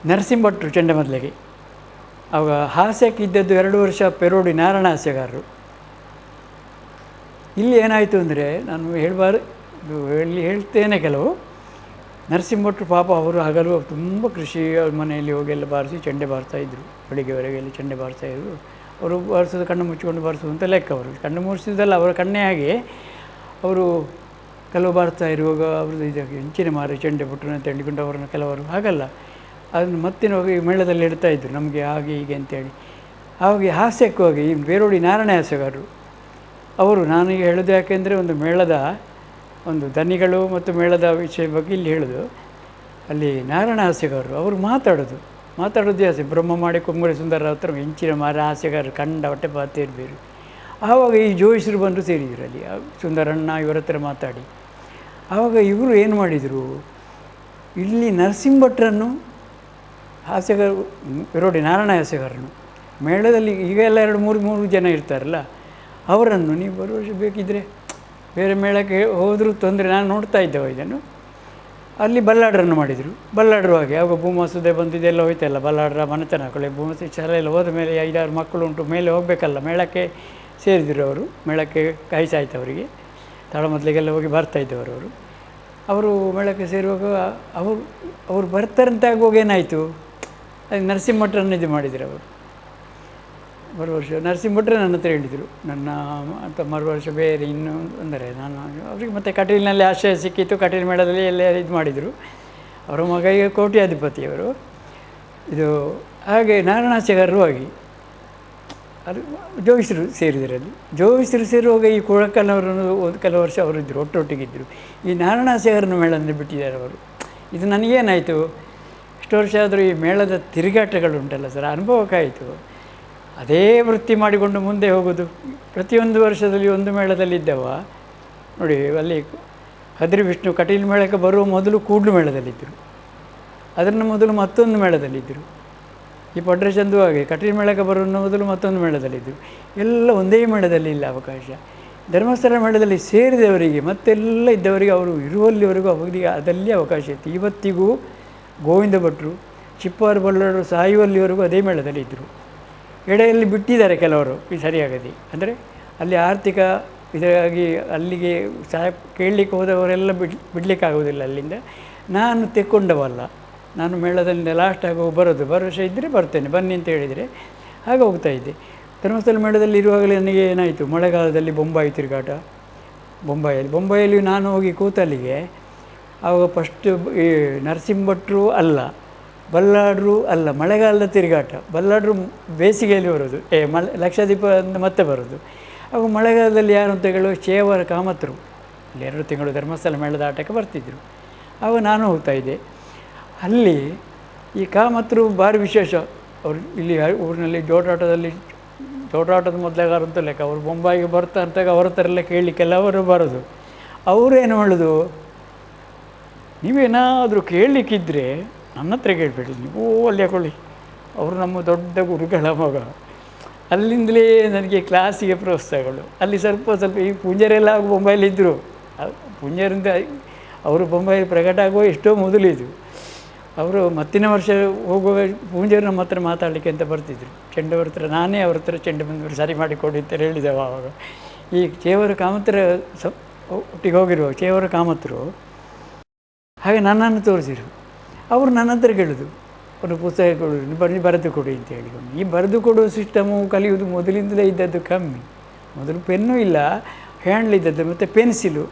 ನರಸಿಂಹಟ್ರು ಚಂಡಮದ್ಲೆಗೆ. ಅವಾಗ ಹಾಸ್ಯಕ್ಕೆ ಇದ್ದದ್ದು ಎರಡು ವರ್ಷ ಪೆರೋಡಿ ನಾರಾಯಣ ಹಾಸ್ಯಗಾರರು. ಇಲ್ಲಿ ಏನಾಯಿತು ಅಂದರೆ ನಾನು ಹೇಳಬಾರ್ದು. ಹೇಳಿ ಹೇಳ್ತೇನೆ ಕೆಲವು. ನರಸಿಂಹಟ್ರು ಪಾಪ ಅವರು ಹಗಲು ತುಂಬ ಕೃಷಿ ಅವ್ರ ಮನೆಯಲ್ಲಿ ಹೋಗಿ ಎಲ್ಲ ಬಾರಿಸಿ ಚಂಡೆ ಬಾರಿಸ್ತಾ ಇದ್ದರು ಬೆಳಿಗ್ಗೆವರೆಗೆ ಎಲ್ಲ ಚೆಂಡೆ ಬಾರಿಸ್ತಾ ಇದ್ದರು ಅವರು ಬಾರಿಸೋದು ಕಣ್ಣು ಮುಚ್ಚಿಕೊಂಡು ಬಾರಿಸೋದು ಅಂತ ಲೆಕ್ಕ ಅವರು. ಕಣ್ಣು ಮುಚ್ಚಿದಲ್ಲ ಅವರ ಕಣ್ಣೇ ಹಾಗೆ. ಅವರು ಕೆಲವು ಬಾರಿಸ್ತಾ ಇರುವಾಗ ಅವ್ರದ್ದು ಇದಕ್ಕೆ ಹೆಂಚಿನ ಮಾರಿ ಚಂಡೆ ಬಿಟ್ಟರು ಅಂತ ಹೇಳಿಕೊಂಡು ಅವರನ್ನು ಕೆಲವರು ಹಾಗಲ್ಲ. ಅದನ್ನು ಮತ್ತೆ ಹೋಗಿ ಮೇಳದಲ್ಲಿ ಇಡ್ತಾಯಿದ್ರು ನಮಗೆ ಹಾಗೆ ಹೀಗೆ ಅಂತೇಳಿ ಹಾಗೆ ಹಾಸ್ಯಕ್ಕೆ ಹೋಗಿ ಬೇರೋಡಿ ನಾರಾಯಣ ಹಾಸ್ಯಗಾರರು ಅವರು ನಾನೀಗ ಹೇಳೋದು ಯಾಕೆಂದರೆ ಒಂದು ಮೇಳದ ಒಂದು ದನಿಗಳು ಮತ್ತು ಮೇಳದ ವಿಷಯ ಬಗ್ಗೆ ಇಲ್ಲಿ ಹೇಳೋದು ಅಲ್ಲಿ ನಾರಾಯಣ ಹಾಸ್ಯಗಾರರು, ಅವರು ಮಾತಾಡೋದು. ಮಾತಾಡೋದೇ ಆಸೆ. ಬ್ರಹ್ಮ ಮಾಡಿ ಕುಂಬಳಿ ಸುಂದರ ಹತ್ರ ಹೆಂಚಿನ ಮಾರ ಹಾಸ್ಯಗಾರರು ಕಂಡ ಹೊಟ್ಟೆ ಪಾತಿರ್ಬೇರು ಆವಾಗ ಈ ಜೋಯಿಸರು ಬಂದು ಸೇರಿದ್ರು ಅಲ್ಲಿ. ಸುಂದರಣ್ಣ ಇವರ ಹತ್ರ ಮಾತಾಡಿ. ಆವಾಗ ಇವರು ಏನು ಮಾಡಿದರು? ಇಲ್ಲಿ ನರಸಿಂಹಭಟ್ರನ್ನು ಹಾಸ್ಯಗಾರ, ವಿರೋಡಿ ನಾರಾಯಣ ಹಾಸ್ಯಗಾರನು, ಮೇಳದಲ್ಲಿ ಈಗ ಎಲ್ಲ ಎರಡು ಮೂರು ಮೂರು ಜನ ಇರ್ತಾರಲ್ಲ, ಅವರನ್ನು ನೀವು ಬರುವ ಬೇಕಿದ್ದರೆ ಬೇರೆ ಮೇಳಕ್ಕೆ ಹೋದರೂ ತೊಂದರೆ, ನಾನು ನೋಡ್ತಾ ಇದ್ದೆವು ಇದನ್ನು. ಅಲ್ಲಿ ಬಲ್ಲಾಡ್ರನ್ನು ಮಾಡಿದರು. ಬಲ್ಲಾಡ್ರು ಹಾಗೆ ಆವಾಗ ಭೂಮಸುದೆ ಬಂದಿದ್ದೆಲ್ಲ ಹೋಯ್ತಲ್ಲ ಬಲ್ಲಾಡ್ರ ಮನೆತನ ಹಾಕೊಳ್ಳಿ ಭೂಮಸೆ ಶಾಲೆ ಎಲ್ಲ ಹೋದ ಮೇಲೆ ಐದಾರು ಮಕ್ಕಳು ಉಂಟು, ಮೇಲೆ ಹೋಗಬೇಕಲ್ಲ, ಮೇಳಕ್ಕೆ ಸೇರಿದರು ಅವರು, ಮೇಳಕ್ಕೆ ಕಾಯಿಸಾಯ್ತು ಅವರಿಗೆ. ತಾಳಮದ್ಲಿಗೆಲ್ಲ ಹೋಗಿ ಬರ್ತಾಯಿದ್ದವರು ಅವರು. ಅವರು ಮೇಳಕ್ಕೆ ಸೇರುವಾಗ ಅವರು ಅವ್ರು ಬರ್ತಾರಂತ ಆಗುವಾಗ ಏನಾಯಿತು? ಅದು ನರಸಿಂಹಟ್ರನ್ನ ಇದು ಮಾಡಿದರು ಅವರು. ಮರು ವರ್ಷ ನರಸಿಂಹಭಟ್ರೆ ನನ್ನ ಹತ್ರ ಹೇಳಿದರು. ನನ್ನ ಅಂತ ಮರು ವರ್ಷ ಬೇರೆ ಇನ್ನು ಅಂದರೆ ನಾನು ಅವರಿಗೆ ಮತ್ತೆ ಕಟೀಲಿನಲ್ಲಿ ಆಶ್ರಯ ಸಿಕ್ಕಿತ್ತು. ಕಟೀಲ್ ಮೇಳದಲ್ಲಿ ಎಲ್ಲ ಇದು ಮಾಡಿದರು. ಅವರ ಮಗ ಈಗ ಕೋಟ್ಯಾಧಿಪತಿಯವರು. ಇದು ಹಾಗೆ ನಾರಾಯಣಾಚಾರ್ಯರು ಆಗಿ ಅದು ಜೋಯಿಸರು ಸೇರಿದರಲ್ಲಿ. ಜೋಯಿಸರು ಸೇರುವಾಗ ಈ ಕುಳಕನವರನ್ನು ಒಂದು ಕೆಲವು ವರ್ಷ ಅವರು ಇದ್ದರು ಒಟ್ಟೊಟ್ಟಿಗಿದ್ದರು ಈ ನಾರಾಯಣಾಚೆಗಾರನ ಮೇಳದಲ್ಲಿ ಬಿಟ್ಟಿದ್ದಾರೆ ಅವರು. ಇದು ನನಗೇನಾಯಿತು? ಇಷ್ಟು ವರ್ಷ ಆದರೂ ಈ ಮೇಳದ ತಿರುಗಾಟಗಳುಂಟಲ್ಲ ಸರ್, ಅನುಭವಕ್ಕಾಯಿತು? ಅದೇ ವೃತ್ತಿ ಮಾಡಿಕೊಂಡು ಮುಂದೆ ಹೋಗೋದು. ಪ್ರತಿಯೊಂದು ವರ್ಷದಲ್ಲಿ ಒಂದು ಮೇಳದಲ್ಲಿ ಇದ್ದವ ನೋಡಿ, ಅಲ್ಲಿ ಕದ್ರಿ ವಿಷ್ಣು ಕಟೀಲು ಮೇಳಕ್ಕೆ ಬರುವ ಮೊದಲು ಕೂಡ್ಲು ಮೇಳದಲ್ಲಿದ್ದರು. ಅದನ್ನು ಮೊದಲು ಮತ್ತೊಂದು ಮೇಳದಲ್ಲಿದ್ದರು. ಈ ಪಡ್ರಚಂದು ಹಾಗೆ ಕಟೀಲು ಮೇಳಕ್ಕೆ ಬರುವ ಮೊದಲು ಮತ್ತೊಂದು ಮೇಳದಲ್ಲಿದ್ದರು. ಎಲ್ಲ ಒಂದೇ ಮೇಳದಲ್ಲಿ ಇಲ್ಲ ಅವಕಾಶ. ಧರ್ಮಸ್ಥಳ ಮೇಳದಲ್ಲಿ ಸೇರಿದವರಿಗೆ, ಮತ್ತೆಲ್ಲ ಇದ್ದವರಿಗೆ, ಅವರು ಇರುವಲ್ಲಿವರೆಗೂ ಅವರಿಗೆ ಅದಲ್ಲಿ ಅವಕಾಶ ಇತ್ತು. ಇವತ್ತಿಗೂ ಗೋವಿಂದ ಭಟ್ರು, ಚಿಪ್ಪಾರು ಬಳ್ಳರು ಸಾಯುವಲ್ಲಿವರೆಗೂ ಅದೇ ಮೇಳದಲ್ಲಿ ಇದ್ದರು ಎಡೆಯಲ್ಲಿ ಬಿಟ್ಟಿದ್ದಾರೆ ಕೆಲವರು ಈ ಸರಿಯಾಗದೆ. ಅಂದರೆ ಅಲ್ಲಿ ಆರ್ಥಿಕ ಇದರಾಗಿ ಅಲ್ಲಿಗೆ ಸಹ ಕೇಳಲಿಕ್ಕೆ ಹೋದವರೆಲ್ಲ ಬಿಡ್ ಬಿಡಲಿಕ್ಕಾಗೋದಿಲ್ಲ ಅಲ್ಲಿಂದ. ನಾನು ತೆಕ್ಕೊಂಡವಲ್ಲ. ನಾನು ಮೇಳದಲ್ಲಿ ಲಾಸ್ಟ್ ಆಗೋ ಬರೋದು. ಭರವಸೆ ಇದ್ದರೆ ಬರ್ತೇನೆ. ಬನ್ನಿ ಅಂತ ಹೇಳಿದರೆ ಹಾಗೆ ಹೋಗ್ತಾ ಇದ್ದೆ. ಧರ್ಮಸ್ಥಳ ಮೇಳದಲ್ಲಿ ಇರುವಾಗಲೇ ನನಗೆ ಏನಾಯಿತು? ಮಳೆಗಾಲದಲ್ಲಿ ಬೊಂಬಾಯಿ ತಿರುಗಾಟ. ಬೊಂಬಾಯಲ್ಲಿ ಬೊಂಬಾಯಲ್ಲಿ ನಾನು ಹೋಗಿ ಕೂತಲ್ಲಿಗೆ ಆವಾಗ ಫಸ್ಟು ಈ ನರಸಿಂಹಟ್ರು ಅಲ್ಲ. ಬಲ್ಲಾಡ್ರು ಅಲ್ಲ, ಮಳೆಗಾಲದ ತಿರುಗಾಟ. ಬಲ್ಲಾಡ್ರು ಬೇಸಿಗೆಯಲ್ಲಿ ಬರೋದು. ಏ, ಮಳೆ ಲಕ್ಷದೀಪ ಮತ್ತೆ ಬರೋದು. ಅವು ಮಳೆಗಾಲದಲ್ಲಿ ಯಾರು ಅಂತ ಹೇಳುವ ಶೇವರ ಕಾಮತರು. ಇಲ್ಲಿ ಎರಡು ತಿಂಗಳು ಧರ್ಮಸ್ಥಳ ಮೇಳದ ಆಟಕ್ಕೆ ಬರ್ತಿದ್ದರು ಆವಾಗ ನಾನು ಹೋಗ್ತಾ ಇದ್ದೆ. ಅಲ್ಲಿ ಈ ಕಾಮತರು ಭಾರಿ ವಿಶೇಷ. ಅವರು ಇಲ್ಲಿ ಊರಿನಲ್ಲಿ ಜೋಟಾಟದಲ್ಲಿ ಜೋಟಾಟದ ಮೊದಲಾಗಾರ ಅಂತ ಲೆಕ್ಕ. ಅವರು ಬೊಂಬಾಯಿಗೆ ಬರ್ತಾ ಅಂತಾಗ ಅವರ ಹತ್ರ ಎಲ್ಲ ಕೇಳಲಿಕ್ಕೆಲ್ಲ ಅವರು ಬರೋದು. ಅವರೇನು ಮಾಡೋದು? ನೀವೇನಾದರೂ ಕೇಳಲಿಕ್ಕಿದ್ರೆ ನನ್ನ ಹತ್ರ ಕೇಳಬೇಡಿ, ನೀವು ಅಲ್ಲಿ ಹಾಕೊಳ್ಳಿ. ಅವರು ನಮ್ಮ ದೊಡ್ಡ ಗುರುಗಳ ಮಗ. ಅಲ್ಲಿಂದಲೇ ನನಗೆ ಕ್ಲಾಸಿಗೆ ಪ್ರೋತ್ಸಾಹಗಳು. ಅಲ್ಲಿ ಸ್ವಲ್ಪ ಸ್ವಲ್ಪ ಈ ಪೂಂಜರೆಲ್ಲ ಬೊಂಬೈಲಿ ಬೊಂಬೈಲಿದ್ದರು ಪುಂಜರಿಂದ ಅವರು ಬೊಂಬೈಲಿ ಪ್ರಕಟ ಆಗುವ ಎಷ್ಟೋ ಮೊದಲಿದು ಅವರು ಮತ್ತಿನ ವರ್ಷ ಹೋಗುವ ಪೂಂಜರು ನಮ್ಮ ಹತ್ರ ಮಾತಾಡಲಿಕ್ಕೆ ಅಂತ ಬರ್ತಿದ್ರು. ಚೆಂಡವ್ರ ಹತ್ರ ನಾನೇ ಅವ್ರ ಹತ್ರ ಚೆಂಡು ಬಂದವರು ಸರಿ ಮಾಡಿಕೊಡಿ ಅಂತ ಹೇಳಿದೆವು ಆವಾಗ. ಈ ಚೇವರ ಕಾಮತ್ರ ಸ, ಒಟ್ಟಿಗೆ ಹೋಗಿರುವ ಚೇವರ ಕಾಮತ್ರು. ಹಾಗೆ ನನ್ನನ್ನು ತೋರಿಸಿರು ಅವರು ನನ್ನ ಹತ್ರ ಕೇಳಿದ್ರು ಒಂದು ಪುಸ್ತಕ ಕೊಡು ಬರಲಿ ಬರೆದು ಕೊಡಿ ಅಂತ ಹೇಳಿಕೊಂಡು ಈ ಬರೆದು ಕೊಡುವ ಸಿಸ್ಟಮು ಕಲಿಯುವುದು ಮೊದಲಿಂದಲೇ ಇದ್ದದ್ದು ಕಮ್ಮಿ. ಮೊದಲು ಪೆನ್ನು ಇಲ್ಲ ಹ್ಯಾಂಡ್ಲ್ ಇದ್ದದ್ದು ಮತ್ತು ಪೆನ್ಸಿಲು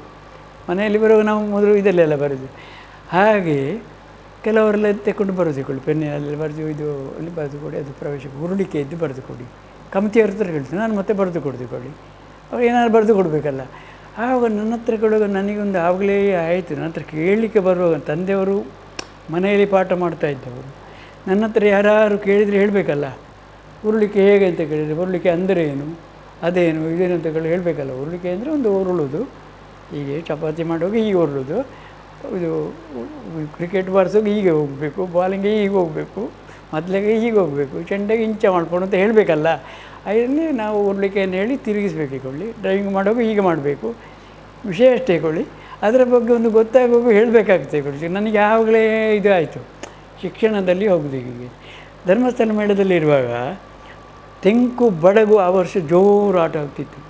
ಮನೆಯಲ್ಲಿ ಬರುವಾಗ ನಾವು ಮೊದಲು ಇದಲ್ಲೆಲ್ಲ ಬರೆದು. ಹಾಗೆ ಕೆಲವರೆಲ್ಲ ತೆಕ್ಕೊಂಡು ಬರೆದುಕೊಳ್ಳಿ ಪೆನ್ನಲ್ಲಿ ಬರೆದು, ಇದು ಅಲ್ಲಿ ಬರೆದು ಕೊಡಿ, ಅದು ಪ್ರವೇಶ ಉರುಳಿಕೆ ಇದ್ದು ಬರೆದು ಕೊಡಿ. ಕಮಿಟಿಯವ್ರ ಹತ್ರ ಹೇಳ್ತೀನಿ ನಾನು ಮತ್ತೆ ಬರೆದು ಕೊಡ್ದುಕೊಳ್ಳಿ ಅವ್ರು ಏನಾದ್ರು ಬರೆದು ಕೊಡಬೇಕಲ್ಲ. ಆವಾಗ ನನ್ನ ಹತ್ರ ಕೇಳುವಾಗ ನನಗೊಂದು ಆಗಲೇ ಆಯಿತು. ನನ್ನ ಹತ್ರ ಕೇಳಲಿಕ್ಕೆ ಬರುವಾಗ ತಂದೆಯವರು ಮನೆಯಲ್ಲಿ ಪಾಠ ಮಾಡ್ತಾ ಇದ್ದವರು. ನನ್ನ ಹತ್ರ ಯಾರು ಕೇಳಿದರೆ ಹೇಳಬೇಕಲ್ಲ, ಉರುಳಿಕೆ ಹೇಗೆ ಅಂತ ಕೇಳಿದರೆ, ಉರುಳಿಕೆ ಅಂದರೆ ಏನು, ಅದೇನು, ಇದೇನು ಅಂತ ಕೇಳಿ ಹೇಳಬೇಕಲ್ಲ. ಉರುಳಿಕೆ ಅಂದರೆ ಒಂದು ಉರುಳುದು, ಹೀಗೆ ಚಪಾತಿ ಮಾಡುವಾಗ ಹೀಗೆ ಉರುಳೋದು. ಇದು ಕ್ರಿಕೆಟ್ ಬಾರಿಸೋಕೆ ಹೀಗೆ ಹೋಗಬೇಕು ಬಾಲಿಂಗ್ಗೆ ಹೀಗೆ ಹೋಗಬೇಕು, ಮೊದಲಿಗೆ ಹೀಗೆ ಹೋಗಬೇಕು, ಚೆಂಡಾಗಿ ಇಂಚ ಮಾಡ್ಕೊಂಡು ಅಂತ ಹೇಳಬೇಕಲ್ಲ. ಅದರಲ್ಲಿ ನಾವು ಉರುಳಿಕೆಯನ್ನು ಹೇಳಿ ತಿರುಗಿಸ್ಬೇಕು ಕೊಳ್ಳಿ. ಡ್ರೈವಿಂಗ್ ಮಾಡುವಾಗ ಹೀಗೆ ಮಾಡಬೇಕು. ವಿಷಯ ಅಷ್ಟೇ ಕೊಳ್ಳಿ. ಅದರ ಬಗ್ಗೆ ಒಂದು ಗೊತ್ತಾಗುವಾಗ ಹೇಳಬೇಕಾಗ್ತದೆ ಗುರುಜಿ. ನನಗೆ ಯಾವಾಗಲೇ ಇದು ಆಯಿತು. ಶಿಕ್ಷಣದಲ್ಲಿ ಹೋಗುದು ಹೀಗೆ. ಧರ್ಮಸ್ಥಳ ಮೇಳದಲ್ಲಿ ಇರುವಾಗ ತೆಂಕು, ಬಡಗು ಆ ವರ್ಷ ಜೋರು ಆಟ ಆಗ್ತಿತ್ತು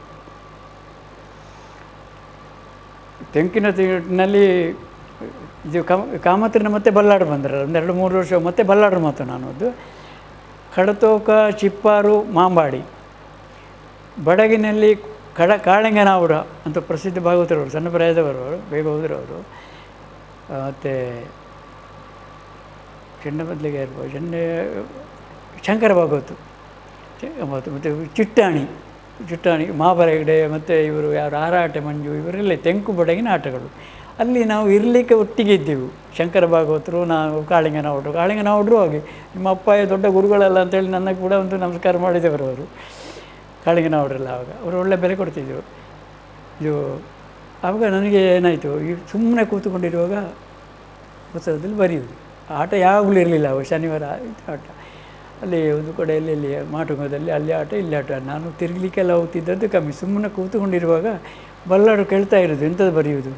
ತೆಂಕಿನ ತಿಂಗಳಲ್ಲಿ ಇದು ಕಾಮ ಕಾಮತ್ರನ ಮತ್ತೆ ಬಲ್ಲಾಡು ಬಂದರು ಒಂದೆರಡು ಮೂರು ವರ್ಷ ಮತ್ತೆ ಬಲ್ಲಾಡು ಮಾತು ನಾನು ಅದು. ಕಡತೋಕ, ಚಿಪ್ಪಾರು, ಮಾಂಬಾಡಿ. ಬಡಗಿನಲ್ಲಿ ಕಡ ಕಾಳಿಂಗನಾವುರ ಅಂತ ಪ್ರಸಿದ್ಧ ಭಾಗವತರವರು, ಸಣ್ಣ ಪ್ರಾಯದವರು ಬೇಗ ಹೋದ್ರವರು. ಮತ್ತು ಚೆಂಡ ಬದಲಿಗೆ ಇರ್ಬೋದು ಚೆಂಡ ಶಂಕರ ಭಾಗವತು ಮತ್ತು ಚಿಟ್ಟಾಣಿ ಚಿಟ್ಟಾಣಿ ಮಹಾಬಲ ಹೆಗ್ಡೆ ಮತ್ತು ಇವರು ಯಾರು, ಆರಾಟೆ, ಮಂಜು, ಇವರೆಲ್ಲ ತೆಂಕು ಬಡಗಿನ ಆಟಗಳು. ಅಲ್ಲಿ ನಾವು ಇರಲಿಕ್ಕೆ ಒಟ್ಟಿಗೆ ಇದ್ದೆವು. ಶಂಕರ ಭಾಗವತರು, ನಾವು ಕಾಳಿಂಗನೌಡ್ರು ಕಾಳಿಂಗನೌಡ್ರು ಹಾಗೆ. ನಿಮ್ಮ ಅಪ್ಪಾಯ ದೊಡ್ಡ ಗುರುಗಳಲ್ಲ ಅಂತೇಳಿ ನನ್ನ ಕೂಡ ಒಂದು ನಮಸ್ಕಾರ ಮಾಡಿದವರು ಅವರು. ಕಾಳಿಂಗನೌಡ್ರೆಲ್ಲ ಆವಾಗ ಅವರು ಒಳ್ಳೆ ಬೆಲೆ ಕೊಡ್ತಿದ್ದರು ಇದು ಆವಾಗ ನನಗೆ ಏನಾಯಿತು, ಈ ಸುಮ್ಮನೆ ಕೂತ್ಕೊಂಡಿರುವಾಗ ಪುಸ್ತಕದಲ್ಲಿ ಬರೆಯುವುದು. ಆಟ ಯಾವಾಗಲೂ ಇರಲಿಲ್ಲ ಅವಾಗ ಶನಿವಾರ ಆಟ. ಅಲ್ಲಿ ಒಂದು ಕಡೆಯಲ್ಲಿ ಅಲ್ಲಿ ಮಾಟುಂಗದಲ್ಲಿ ಅಲ್ಲಿ ಆಟ, ಇಲ್ಲಿ ಆಟ. ನಾನು ತಿರುಗಲಿಕ್ಕೆಲ್ಲ ಹೋಗ್ತಿದ್ದದ್ದು ಕಮ್ಮಿ. ಸುಮ್ಮನೆ ಕೂತ್ಕೊಂಡಿರುವಾಗ ಬಲ್ಲಾಡು ಕೇಳ್ತಾ ಇರೋದು, ಎಂಥದ್ದು ಬರೆಯುವುದು?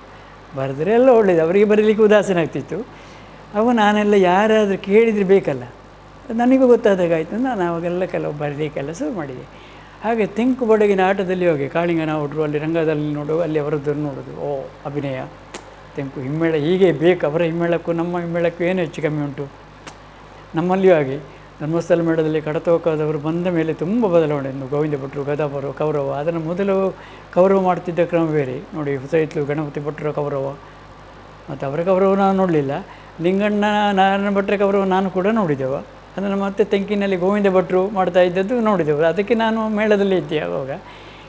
ಬರೆದ್ರೆ ಎಲ್ಲ ಒಳ್ಳೆಯದು ಅವರಿಗೆ ಬರೀಲಿಕ್ಕೆ ಉದಾಸೀನ ಆಗ್ತಿತ್ತು. ಅವ ನಾನೆಲ್ಲ ಯಾರಾದರೂ ಕೇಳಿದರೆ ಬೇಕಲ್ಲ. ನನಗೂ ಗೊತ್ತಾದಾಗ ಆಯಿತು, ನಾನು ಅವಾಗೆಲ್ಲ ಕೆಲವು ಬರೀಲಿಕ್ಕೆಲ್ಲ ಶುರು ಮಾಡಿದೆ. ಹಾಗೆ ತೆಂಕು ಬಡಗಿನ ಆಟದಲ್ಲಿ ಹೋಗಿ, ಕಾಳಿಂಗನ ಹುಟ್ಟರು ಅಲ್ಲಿ ರಂಗದಲ್ಲಿ ನೋಡು, ಅಲ್ಲಿ ಅವರದ್ದನ್ನು ನೋಡೋದು. ಓ, ಅಭಿನಯ. ತೆಂಕು ಹಿಮ್ಮೇಳ, ಹೀಗೆ ಬೇಕು, ಅವರ ಹಿಮ್ಮೇಳಕ್ಕೂ ನಮ್ಮ ಹಿಮ್ಮೇಳಕ್ಕೂ ಏನು ಹೆಚ್ಚು ಕಮ್ಮಿ ಉಂಟು? ನಮ್ಮಲ್ಲಿಯೂ ಆಗಿ ಧರ್ಮಸ್ಥಳ ಮೇಳದಲ್ಲಿ ಕಡತೋಕಾದವರು ಬಂದ ಮೇಲೆ ತುಂಬ ಬದಲಾವಣೆ. ಇನ್ನು ಗೋವಿಂದ ಭಟ್ರು, ಗದಾಪರು, ಕೌರವ, ಅದನ್ನು ಮೊದಲು ಕೌರವ ಮಾಡ್ತಿದ್ದ ಕ್ರಮ ಬೇರೆ. ನೋಡಿ, ಹುಸೈತ್ಲು, ಗಣಪತಿ ಭಟ್ರು ಕೌರವ. ಮತ್ತು ಅವರ ಕೌರವ ನಾನು ನೋಡಲಿಲ್ಲ. ಲಿಂಗಣ್ಣ, ನಾರಾಯಣ ಭಟ್ರ ಕೌರವ ನಾನು ಕೂಡ ಅದನ್ನು ಮತ್ತೆ ತೆಂಕಿನಲ್ಲಿ ಗೋವಿಂದ ಭಟ್ರು ಮಾಡ್ತಾ ಇದ್ದದ್ದು ನೋಡಿದೆವು. ಅದಕ್ಕೆ ನಾನು ಮೇಳದಲ್ಲಿ ಇದ್ದೆ ಆವಾಗ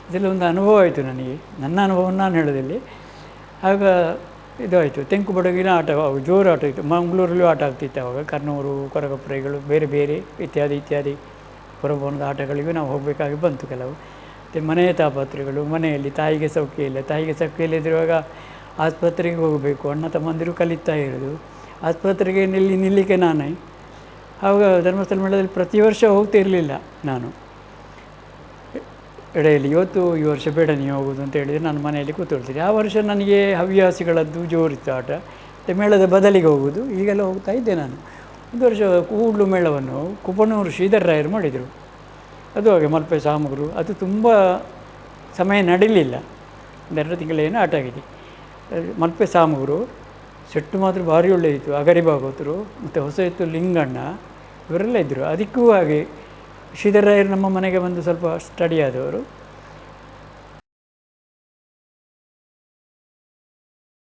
ಇದರಲ್ಲಿ ಒಂದು ಅನುಭವ ಆಯಿತು ನನಗೆ. ನನ್ನ ಅನುಭವವನ್ನು ನಾನು ಹೇಳೋದಿಲ್ಲಿ. ಆಗ ಇದು ಆಯಿತು ತೆಂಕು ಬಡಗಿನ ಆಟ ಅವು ಜೋರು ಆಟ ಇತ್ತು. ಮಂಗಳೂರಲ್ಲೂ ಆಟ ಆಗ್ತಿತ್ತು ಆವಾಗ ಕರ್ನೂರು ಕೊರಗಪ್ಪರೆಗಳು ಬೇರೆ ಬೇರೆ ಇತ್ಯಾದಿ ಇತ್ಯಾದಿ ಹೊರಬಂದ ಆಟಗಳಿಗೂ ನಾವು ಹೋಗಬೇಕಾಗಿ ಬಂತು ಕೆಲವು. ಮತ್ತು ಮನೆಯ ತಾಪತ್ರೆಗಳು, ಮನೆಯಲ್ಲಿ ತಾಯಿಗೆ ಸೌಖ್ಯ ಇಲ್ಲ ತಾಯಿಗೆ ಸೌಖ್ಯ ಇಲ್ಲದಿರುವಾಗ ಆಸ್ಪತ್ರೆಗೆ ಹೋಗಬೇಕು. ಅಣ್ಣ ತಮ್ಮಂದಿರು ಕಲಿತಾ ಇರೋದು. ಆಸ್ಪತ್ರೆಗೆ ನಿಲ್ಲಿ ನಿಲ್ಲಿಕ್ಕೆ ನಾನೇ. ಆವಾಗ ಧರ್ಮಸ್ಥಳ ಮೇಳದಲ್ಲಿ ಪ್ರತಿ ವರ್ಷ ಹೋಗ್ತಾ ಇರಲಿಲ್ಲ ನಾನು. ಎಡೆಯಲ್ಲಿ ಇವತ್ತು ಈ ವರ್ಷ ಬೇಡ ನೀವು ಹೋಗೋದು ಅಂತ ಹೇಳಿದರೆ ನಾನು ಮನೆಯಲ್ಲಿ ಕೂತ್ಕೊಳ್ತೀನಿ. ಆ ವರ್ಷ ನನಗೆ ಹವ್ಯಾಸಿಗಳದ್ದು ಜೋರಿತ್ತು ಆಟ. ಮೇಳದ ಬದಲಿಗೆ ಹೋಗೋದು. ಈಗೆಲ್ಲ ಹೋಗ್ತಾ ಇದ್ದೆ ನಾನು. ಒಂದು ವರ್ಷ ಕೂಡ್ಲು ಮೇಳವನ್ನು ಕುಪನೂರು ಶ್ರೀಧರ್ ರಾಯರು ಮಾಡಿದರು. ಅದು ಹಾಗೆ ಮಲ್ಪೆ ಸಾಮಗ್ರು. ಅದು ತುಂಬ ಸಮಯ ನಡೀಲಿಲ್ಲ. ಒಂದೆರಡು ತಿಂಗಳೇನು ಆಟ ಆಗಿದೆ. ಮಲ್ಪೆ ಸಾಮಗ್ರು ಸೆಟ್ಟು ಮಾತ್ರ ಭಾರಿ ಒಳ್ಳೆಯಿತ್ತು ಅಗರಿ ಭಾಗವತರು ಮತ್ತು ಹೊಸ ಇತ್ತು ಲಿಂಗಣ್ಣ, ಇವರೆಲ್ಲ ಇದ್ದರು. ಅದಕ್ಕೂ ಹಾಗೆ ಶ್ರೀಧರಾಯರು ನಮ್ಮ ಮನೆಗೆ ಬಂದು ಸ್ವಲ್ಪ ಸ್ಟಡಿ ಆದವರು.